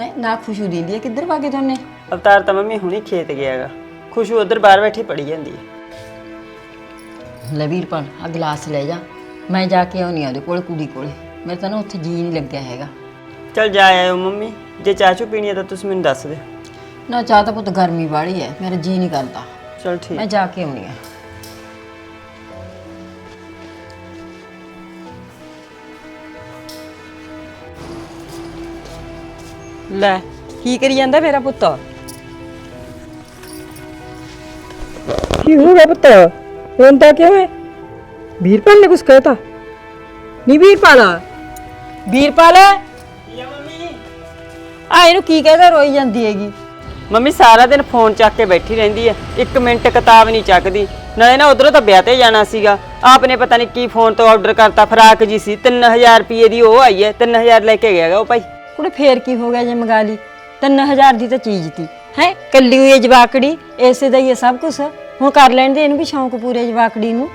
ਹੈ ਨਾ ਖੁਸ਼ੂ ਦਿੰਦੀ ਹੈ ਕਿੱਧਰ ਭਾਗੇ ਦੋਨੇ? ਅਵਤਾਰ ਤਾਂ ਮੰਮੀ ਹੁਣੀ ਖੇਤ ਗਿਆ ਹੈਗਾ। ਖੁਸ਼ੂ ਉਧਰ ਬਾਹਰ ਬੈਠੀ ਪੜੀ ਜਾਂਦੀ ਹੈ ਲੈ ਵੀਰਪਾਲ ਆ ਗਲਾਸ ਲੈ ਜਾ। ਮੈਂ ਜਾ ਕੇ ਆਉਣੀ ਆ ਉਹਦੇ ਕੋਲ ਕੁੜੀ ਕੋਲੇ। ਮੇਰੇ ਤਾਂ ਨਾ ਉੱਥੇ ਜੀ ਨਹੀਂ ਲੱਗਿਆ ਹੈਗਾ। ਚਲ ਜਾ ਆਇਓ ਮੰਮੀ। ਜੇ ਚਾਚੂ ਪੀਣੀ ਹੈ ਤਾਂ ਤੁਸੀਂ ਮੈਨੂੰ ਦੱਸ ਦਿਓ। ਨਾ ਚਾਹ ਤਾਂ ਪੁੱਤ ਗਰਮੀ ਵਾਲੀ ਹੈ ਮੇਰਾ ਜੀ ਨਹੀਂ ਕਰਦਾ। ਚਲ ਠੀਕ। ਮੈਂ ਜਾ ਕੇ ਆਉਣੀ ਆ। ਲੈ ਕੀ ਕਰੀ ਜਾਂਦਾ ਮੇਰਾ ਪੁੱਤ? ਕੀ ਹੋ ਗਿਆ ਪੁੱਤ? ਰੋਂਦਾ ਕਿਉਂ ਹੈ? ਵੀਰਪਾਲ ਨੇ ਕੁਝ ਕਹਿਤਾ? ਨਹੀਂ ਵੀਰਪਾਲ? ਵੀਰਪਾਲ? ਆ ਇਹਨੂੰ ਕੀ ਕਹਿੰਦਾ ਰੋਈ ਜਾਂਦੀ ਹੈਗੀ? ਮੰਮੀ ਸਾਰਾ ਦਿਨ ਫੋਨ ਚੱਕ ਕੇ ਬੈਠੀ ਰਹਿੰਦੀ ਹੈ। ਇੱਕ ਮਿੰਟ ਕਿਤਾਬ ਨਹੀਂ ਚੱਕਦੀ। ਨਾਲੇ ਨਾ ਉਧਰੋਂ ਤਾਂ ਵਿਆਹ ਤੇ ਜਾਣਾ ਸੀਗਾ। ਆਪਨੇ ਪਤਾ ਨਹੀਂ ਕੀ ਫੋਨ ਤੋਂ ਆਰਡਰ ਕਰਤਾ ਫਰਾਕ ਜੀ ਸੀ। 3000 ਰੁਪਏ ਦੀ ਉਹ ਆਈ ਹੈ। 3000 ਲੈ ਕੇ ਗਿਆਗਾ ਉਹ ਭਾਈ। ਕੁੜੇ ਫੇਰ ਕੀ ਹੋ ਗਿਆ ਜੇ ਮੰਗਾ ਲਈ? 3000 ਦੀ ਤਾਂ ਚੀਜ਼ ਤੀ ਹੈ? ਕੱਲੀ ਹੋਈ ਜਵਾਕੜੀ ਐਸੇ ਦਾ ਹੀ ਹੈ ਸਭ ਕੁਝ ਹੁਣ ਕਰ ਲੈਣ ਦੇ ਇਹਨੂੰ ਵੀ ਸ਼ੌਂਕ ਪੂਰੇ ਜਵਾਕੜੀ ਨੂੰ।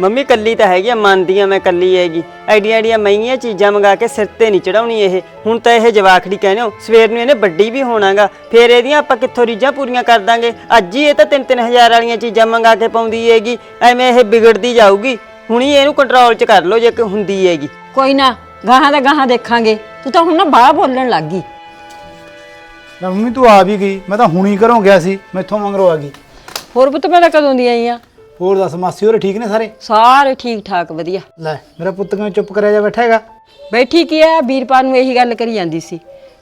ਮੰਮੀ ਕੱਲੀ ਤਾਂ ਹੈਗੀ ਆ ਮੰਨਦੀ ਆ ਮੈਂ ਕੱਲੀ ਹੈਗੀ। ਐਡੀਆਂ ਐਡੀਆਂ ਮਹਿੰਗੀਆਂ ਚੀਜ਼ਾਂ ਮੰਗਾ ਕੇ ਸਿਰ ਤੇ ਨਹੀਂ ਚੜਾਉਣੀ ਇਹ। ਹੁਣ ਤਾਂ ਇਹ ਜਵਾਖੜੀ ਕਹਿੰਦੇ ਹੋ ਸਵੇਰ ਨੂੰ ਇਹਨੇ ਵੱਡੀ ਵੀ ਹੋਣਾਗਾ। ਫੇਰ ਇਹਦੀਆਂ ਆਪਾਂ ਕਿੱਥੋਂ ਰੀਝਾਂ ਪੂਰੀਆਂ ਕਰ ਦਾਂਗੇ? ਅੱਜ ਹੀ ਇਹ ਤਾਂ 3-3000 ਵਾਲੀਆਂ ਚੀਜ਼ਾਂ ਮੰਗਾ ਕੇ ਪਾਉਂਦੀ ਹੈਗੀ। ਐਵੇਂ ਇਹ ਵਿਗੜਦੀ ਜਾਊਗੀ। ਹੁਣੀ ਇਹਨੂੰ ਕੰਟਰੋਲ 'ਚ ਕਰ ਲਓ ਜੇ ਕਿ ਹੁੰਦੀ ਹੈਗੀ। ਕੋਈ ਨਾ ਗਾਹਾਂ ਦਾ ਗਾਹਾਂ ਦੇਖਾਂਗੇ। ਤੂੰ ਤਾਂ ਹੁਣ ਨਾ ਬਾਹਰ ਬੋਲਣ ਲੱਗ ਗਈ। ਲੈ ਮੰਮੀ ਤੂੰ ਆ ਵੀ ਗਈ। ਮੈਂ ਤਾਂ ਹੁਣੀ ਘਰੋਂ ਗਿਆ ਸੀ। ਮੈਥੋਂ ਮੰਗਰੋ ਆ ਗਈ। ਹੋਰ ਪੁੱਤ ਮੈਂ ਤਾਂ ਕਦੋਂ ਦੀ ਆਈ ਆ? ਹੋਰ ਦੱਸ ਮਾਸੀ ਹੋਰੇ ਠੀਕ ਨੇ ਸਾਰੇ? ਸਾਰੇ ਠੀਕ ਠਾਕ ਵਧੀਆ। ਲੈ ਮੇਰਾ ਪੁੱਤ ਕਿਵੇਂ ਚੁੱਪ ਕਰਿਆ ਜਾ ਬੈਠਾ ਹੈਗਾ? ਬੈਠੀ ਕੀ ਆ ਵੀਰਪਾਲ ਨੂੰ ਇਹੀ ਗੱਲ ਕਰੀ ਜਾਂਦੀ ਸੀ।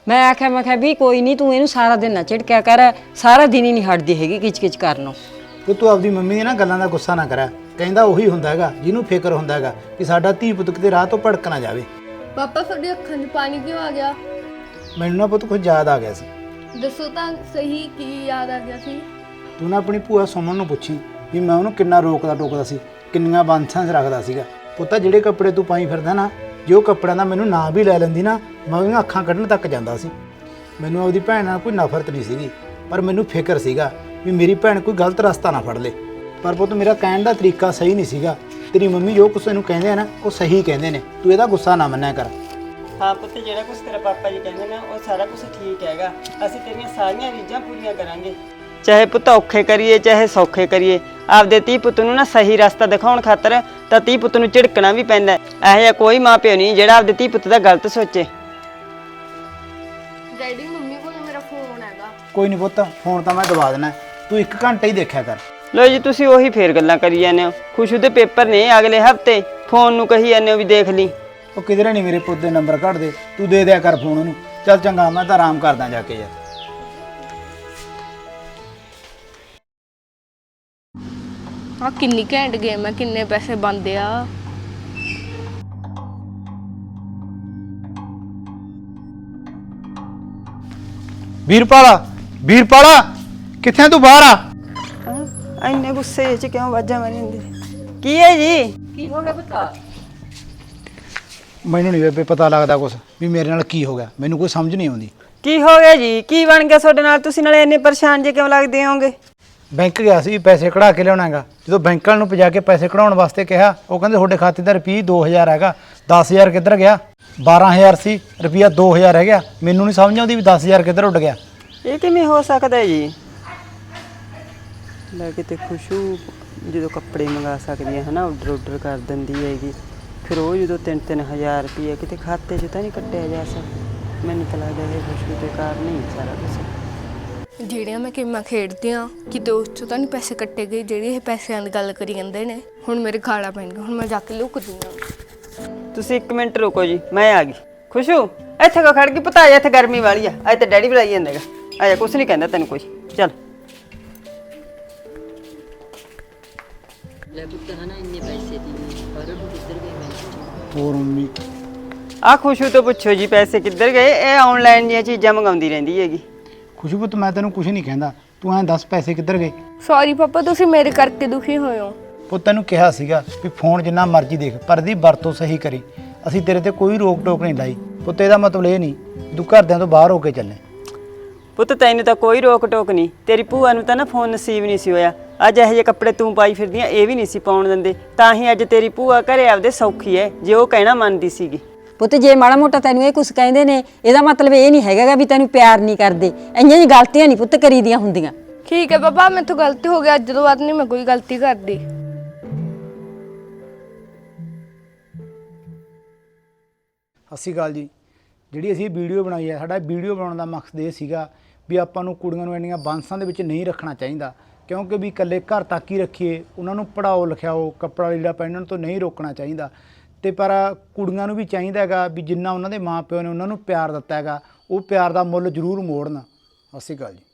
ਮੈਂ ਆਖਿਆ ਮੈਂ ਕਿਹਾ ਵੀ ਕੋਈ ਨਹੀਂ ਤੂੰ ਇਹਨੂੰ ਸਾਰਾ ਦਿਨ ਨਾ ਝਿੜਕਿਆ ਕਰ। ਸਾਰਾ ਦਿਨ ਹੀ ਨਹੀਂ ਹਟਦੀ ਹੈਗੀ ਕਿਚ ਕਿਚ ਕਰਨੋਂ ਕਿ ਤੂੰ ਆਪਦੀ ਮੰਮੀ ਦੀਆਂ ਨਾ ਗੱਲਾਂ ਦਾ ਗੁੱਸਾ ਨਾ ਕਰਿਆ। ਕਹਿੰਦਾ ਉਹੀ ਹੁੰਦਾ ਹੈਗਾ ਜਿਹਨੂੰ ਫਿਕਰ ਹੁੰਦਾ ਹੈਗਾ ਕਿ ਸਾਡਾ ਧੀ ਪੁੱਤ ਕਿਤੇ ਰਾਹ ਤੋਂ ਭੜਕ ਨਾ ਜਾਵੇ। ਪਾਪਾ ਤੁਹਾਡੀ ਅੱਖਾਂ 'ਚ ਪਾਣੀ ਕਿਉਂ ਆ ਗਿਆ? ਮੈਨੂੰ ਨਾ ਪੁੱਤ ਕੁਝ ਯਾਦ ਆ ਗਿਆ ਸੀ। ਦੱਸੋ ਤਾਂ ਸਹੀ ਕੀ ਯਾਦ ਆ ਗਿਆ ਸੀ? ਤੂੰ ਨਾ ਆਪਣੀ ਭੂਆ ਸੁਮਨ ਨੂੰ ਪੁੱਛੀ ਵੀ ਮੈਂ ਉਹਨੂੰ ਕਿੰਨਾ ਰੋਕਦਾ ਟੋਕਦਾ ਸੀ ਕਿੰਨੀਆਂ ਬੰਸਾਂ 'ਚ ਰੱਖਦਾ ਸੀਗਾ। ਪੁੱਤਾ ਜਿਹੜੇ ਕੱਪੜੇ ਤੂੰ ਪਾਈ ਫਿਰਦਾ ਨਾ ਜੇ ਉਹ ਕੱਪੜਿਆਂ ਦਾ ਮੈਨੂੰ ਨਾਂ ਵੀ ਲੈ ਲੈਂਦੀ ਨਾ ਮੈਂ ਉਹਦੀਆਂ ਅੱਖਾਂ ਕੱਢਣ ਤੱਕ ਜਾਂਦਾ ਸੀ। ਮੈਨੂੰ ਆਪਦੀ ਭੈਣ ਨਾਲ ਕੋਈ ਨਫ਼ਰਤ ਨਹੀਂ ਸੀਗੀ ਪਰ ਮੈਨੂੰ ਫਿਕਰ ਸੀਗਾ ਵੀ ਮੇਰੀ ਭੈਣ ਕੋਈ ਗਲਤ ਰਸਤਾ ਨਾ ਫੜ ਲੇ। ਪਰ ਪੁੱਤ ਮੇਰਾ ਕਹਿਣ ਦਾ ਤਰੀਕਾ ਸਹੀ ਨਹੀਂ ਸੀਗਾ। ਤੇਰੀ ਮੰਮੀ ਜੋ ਕੁਛ ਇਹਨੂੰ ਕਹਿੰਦੇ ਆ ਨਾ ਉਹ ਸਹੀ ਕਹਿੰਦੇ ਨੇ। ਤੂੰ ਇਹਦਾ ਗੁੱਸਾ ਨਾ ਮੰਨਿਆ ਕਰ। ਹਾਂ ਪੁੱਤ ਜਿਹੜਾ ਕੁਝ ਤੇਰਾ ਪਾਪਾ ਜੀ ਕਹਿੰਦੇ ਨੇ ਉਹ ਸਾਰਾ ਕੁਝ ਠੀਕ ਹੈਗਾ। ਅਸੀਂ ਤੇਰੀਆਂ ਸਾਰੀਆਂ ਰੀਝਾਂ ਪੂਰੀਆਂ ਕਰਾਂਗੇ। ਚਾਹੇ ਪੁੱਤ ਔਖੇ ਕਰੀਏ ਚਾਹੇ ਸੌਖੇ ਕਰੀਏ ਆਪਦੇ ਧੀ ਪੁੱਤ ਨੂੰ ਨਾ ਸਹੀ ਰਸਤਾ ਦਿਖਾਉਣ ਖਾਤਰ ਤਾਂ ਧੀ ਪੁੱਤ ਨੂੰ ਝਿੜਕਣਾ ਵੀ ਪੈਂਦਾ ਹੈ। ਇਹੋ ਜਿਹਾ ਕੋਈ ਮਾਂ ਪਿਓ ਨਹੀਂ ਜਿਹੜਾ ਆਪਦੇ ਧੀ ਪੁੱਤ ਦਾ ਗਲਤ ਸੋਚੇ। ਡੈਡੀ ਮੰਮੀ ਕੋਲ ਮੇਰਾ ਫੋਨ ਹੈਗਾ। ਕੋਈ ਨਹੀਂ ਪੁੱਤ ਫੋਨ ਤਾਂ ਮੈਂ ਦਬਾ ਦੇਣਾ ਤੂੰ ਇੱਕ ਘੰਟਾ ਹੀ ਦੇਖਿਆ ਕਰ। ਲੋ ਜੀ ਤੁਸੀਂ ਉਹੀ ਫੇਰ ਗੱਲਾਂ ਕਰੀ ਜਾਂਦੇ ਹੋ। ਖੁਸ਼ੂ ਦੇ ਪੇਪਰ ਨੇ ਅਗਲੇ ਹਫ਼ਤੇ। ਫੋਨ ਨੂੰ ਕਹੀ ਜਾਂਦੇ ਹੋ ਵੀ ਦੇਖ ਲਈ। ਉਹ ਕਿਧਰੇ ਨਹੀਂ ਮੇਰੇ ਪੁੱਤ ਦੇ ਨੰਬਰ ਕੱਢ ਦੇ। ਤੂੰ ਦੇ ਦਿਆ ਕਰ ਫੋਨ ਉਹਨੂੰ। ਚੱਲ ਚੰਗਾ ਮੈਂ ਤਾਂ ਆਰਾਮ ਕਰਦਾ ਜਾ ਕੇ ਯਾਰ। ਆ ਕਿੰਨੀ ਘੈਂਟ ਗੇਮ ਹੈ ਕਿੰਨੇ ਪੈਸੇ ਬੰਦੇ ਆ। ਵੀਰਪਾਲਾ ਵੀਰਪਾਲਾ ਕਿੱਥੇ ਆਂ ਤੂੰ ਬਾਹਰ ਆ? ਇੰਨੇ ਗੁੱਸੇ 'ਚ ਕਿਉਂ ਵਾਜਾਂ ਮਾਰੀ ਜਾਂਦੀ? ਕੀ ਹੈ ਜੀ? ਕੀ ਹੋ ਗਿਆ ਪੁੱਤ? ਮੈਨੂੰ ਨਹੀਂ ਬੇਬੇ ਪਤਾ ਲੱਗਦਾ ਕੁਛ ਵੀ ਮੇਰੇ ਨਾਲ ਕੀ ਹੋ ਗਿਆ। ਮੈਨੂੰ ਕੋਈ ਸਮਝ ਨਹੀਂ ਆਉਂਦੀ। ਕੀ ਹੋ ਗਿਆ ਜੀ? ਕੀ ਬਣ ਗਿਆ ਤੁਹਾਡੇ ਨਾਲ? ਤੁਸੀਂ ਨਾਲੇ ਇੰਨੇ ਪਰੇਸ਼ਾਨ ਜੇ ਕਿਉਂ ਲੱਗਦੇ ਹੋਗੇ ਬੈਂਕ ਗਿਆ ਸੀ ਪੈਸੇ ਕਢਾ ਕੇ ਲਿਆਉਣਾਗਾ। ਜਦੋਂ ਬੈਂਕ ਵਾਲ ਨੂੰ ਪਜਾ ਕੇ ਪੈਸੇ ਕਢਾਉਣ ਵਾਸਤੇ ਕਿਹਾ ਉਹ ਕਹਿੰਦੇ ਤੁਹਾਡੇ ਖਾਤੇ ਦਾ ਰੁਪਈਏ 2000 ਹੈਗਾ। 10000 ਕਿੱਧਰ ਗਿਆ? 12000 ਸੀ ਰੁਪਈਆ 2000 ਰਹਿ ਗਿਆ। ਮੈਨੂੰ ਨਹੀਂ ਸਮਝ ਆਉਂਦੀ ਵੀ 10000 ਕਿੱਧਰ ਉੱਡ ਗਿਆ। ਇਹ ਕਿਵੇਂ ਹੋ ਸਕਦਾ ਹੈ ਜੀ? ਲੈ ਕਿਤੇ ਖੁਸ਼ੂ ਜਦੋਂ ਕੱਪੜੇ ਮੰਗਾ ਸਕਦੀ ਹੈ ਹਨਾ ਆਰਡਰ ਆਰਡਰ ਕਰ ਦਿੰਦੀ ਹੈਗੀ। ਫਿਰ ਉਹ ਜਦੋਂ 3-3000 ਰੁਪਏ ਕਿਤੇ ਖਾਤੇ 'ਚ ਤਾਂ ਨਹੀਂ ਕੱਟਿਆ ਜਾ ਸਕਦਾ। ਮੈਨੂੰ ਤਾਂ ਲੱਗਦਾ ਇਹ ਖੁਸ਼ੂ ਦੇ ਕਾਰਨ ਹੀ ਹੈ ਸਾਰਾ ਕੁਝ ਜਿਹੜੀਆਂ ਮੈਂ ਗੇਮਾਂ ਖੇਡਦੀ ਆ ਕਿਤੇ ਉਸ ਚੋਂ ਤਾਂ ਨਹੀਂ ਪੈਸੇ ਕੱਟੇ ਗਏ ਜਿਹੜੇ ਇਹ ਪੈਸਿਆਂ ਦੀ ਗੱਲ ਕਰੀ ਜਾਂਦੇ ਨੇ। ਹੁਣ ਮੇਰੇ ਖਾਲਾ ਪੈਣਗੇ ਹੁਣ ਮੈਂ ਜਾ ਕੇ ਲੁਕਦੀ ਆ। ਤੁਸੀਂ 1 ਮਿੰਟ ਰੁਕੋ ਜੀ ਮੈਂ ਆ ਗਈ। ਖੁਸ਼ੂ ਇੱਥੇ ਕੋ ਖੜ ਗਈ ਪਤਾ ਇੱਥੇ ਗਰਮੀ ਵਾਲੀ ਆ। ਅੱਜ ਤੇ ਡੈਡੀ ਬੁਲਾਈ ਜਾਂਦਾਗਾ ਆ ਜਾ ਕੁਛ ਨਹੀਂ ਕਹਿੰਦਾ ਤੈਨੂੰ ਕੋਈ। ਚੱਲ। ਲੈ ਪੁੱਤ ਹਨਾ ਇੰਨੇ ਪੈਸੇ ਦੀ ਪਰ ਉਹ ਕਿੱਧਰ ਗਏ ਬੈਂਕ ਹੋਰ ਮੰਮੀ? ਆ ਖੁਸ਼ੂ ਤੋਂ ਪੁੱਛੋ ਜੀ ਪੈਸੇ ਕਿੱਧਰ ਗਏ? ਇਹ ਆਨਲਾਈਨ ਦੀਆਂ ਚੀਜ਼ਾਂ ਮੰਗਾਉਂਦੀ ਰਹਿੰਦੀ ਹੈਗੀ। ਖੁਸ਼ਬੂ ਪੁੱਤ ਮੈਂ ਤੈਨੂੰ ਕੁਝ ਨਹੀਂ ਕਹਿੰਦਾ। ਤੂੰ ਐਂ ਦੱਸ ਪੈਸੇ ਕਿੱਧਰ ਗਏ? ਸੌਰੀ ਪਾਪਾ ਤੁਸੀਂ ਮੇਰੇ ਕਰਕੇ ਦੁਖੀ ਹੋਏ ਹੋ। ਪੁੱਤ ਤੈਨੂੰ ਕਿਹਾ ਸੀਗਾ ਵੀ ਫੋਨ ਜਿੰਨਾ ਮਰਜ਼ੀ ਦੇਖ ਪਰ ਇਹਦੀ ਵਰਤੋਂ ਸਹੀ ਕਰੀ। ਅਸੀਂ ਤੇਰੇ ਤੇ ਕੋਈ ਰੋਕ ਟੋਕ ਨਹੀਂ ਲਾਈ। ਪੁੱਤ ਇਹਦਾ ਮਤਲਬ ਇਹ ਨਹੀਂ ਤੂੰ ਘਰਦਿਆਂ ਤੋਂ ਬਾਹਰ ਹੋ ਕੇ ਚੱਲੇ। ਪੁੱਤ ਤੈਨੂੰ ਤਾਂ ਕੋਈ ਰੋਕ ਟੋਕ ਨਹੀਂ। ਤੇਰੀ ਭੂਆ ਨੂੰ ਤਾਂ ਨਾ ਫੋਨ ਨਸੀਬ ਨਹੀਂ ਸੀ ਹੋਇਆ। ਅੱਜ ਇਹੋ ਜਿਹੇ ਕੱਪੜੇ ਤੂੰ ਪਾਈ ਫਿਰਦੀਆਂ ਇਹ ਵੀ ਨਹੀਂ ਸੀ ਪਾਉਣ ਦਿੰਦੇ। ਤਾਂ ਹੀ ਅੱਜ ਤੇਰੀ ਭੂਆ ਘਰੇ ਆਪਦੇ ਸੌਖੀ ਹੈ ਜੇ ਉਹ ਕਹਿਣਾ ਮੰਨਦੀ ਸੀਗੀ। ਪੁੱਤ ਜੇ ਮਾੜਾ ਮੋਟਾ ਤੈਨੂੰ ਇਹ ਕੁਝ ਕਹਿੰਦੇ ਨੇ ਇਹਦਾ ਮਤਲਬ ਇਹ ਨਹੀਂ ਹੈਗਾ ਵੀ ਤੈਨੂੰ ਪਿਆਰ ਨਹੀਂ ਕਰਦੇ। ਇੰਨੀਆਂ ਜੀ ਗਲਤੀਆਂ ਨਹੀਂ ਪੁੱਤ ਕਰੀਦੀਆਂ ਹੁੰਦੀਆਂ। ਠੀਕ ਹੈ ਪਾਪਾ ਮੈਥੋਂ ਗਲਤੀ ਹੋ ਗਿਆ ਅੱਜ ਤੋਂ ਬਾਅਦ ਨਹੀਂ ਮੈਂ ਕੋਈ ਗਲਤੀ ਕਰਦੀ। ਸਤਿ ਸ਼੍ਰੀ ਅਕਾਲ ਜੀ। ਜਿਹੜੀ ਅਸੀਂ ਵੀਡੀਓ ਬਣਾਈ ਹੈ ਸਾਡਾ ਵੀਡੀਓ ਬਣਾਉਣ ਦਾ ਮਕਸਦ ਇਹ ਸੀਗਾ ਵੀ ਆਪਾਂ ਨੂੰ ਕੁੜੀਆਂ ਨੂੰ ਇੰਨੀਆਂ ਬਾਂਸਾਂ ਦੇ ਵਿੱਚ ਨਹੀਂ ਰੱਖਣਾ ਚਾਹੀਦਾ। ਕਿਉਂਕਿ ਵੀ ਇਕੱਲੇ ਘਰ ਤੱਕ ਹੀ ਰੱਖੀਏ, ਉਹਨਾਂ ਨੂੰ ਪੜਾਓ ਲਿਖਾਓ, ਕੱਪੜਾ ਲੀੜਾ ਪਹਿਨਣ ਤੋਂ ਨਹੀਂ ਰੋਕਣਾ ਚਾਹੀਦਾ। ਤੇ ਪਰ ਕੁੜੀਆਂ ਨੂੰ ਵੀ ਚਾਹੀਦਾ ਹੈਗਾ ਵੀ ਜਿੰਨਾ ਉਹਨਾਂ ਦੇ ਮਾਪਿਓ ਨੇ ਉਹਨਾਂ ਨੂੰ ਪਿਆਰ ਦਿੱਤਾ ਹੈਗਾ, ਉਹ ਪਿਆਰ ਦਾ ਮੁੱਲ ਜ਼ਰੂਰ ਮੋੜਨ। ਸਤਿ ਸ਼੍ਰੀ ਅਕਾਲ ਜੀ।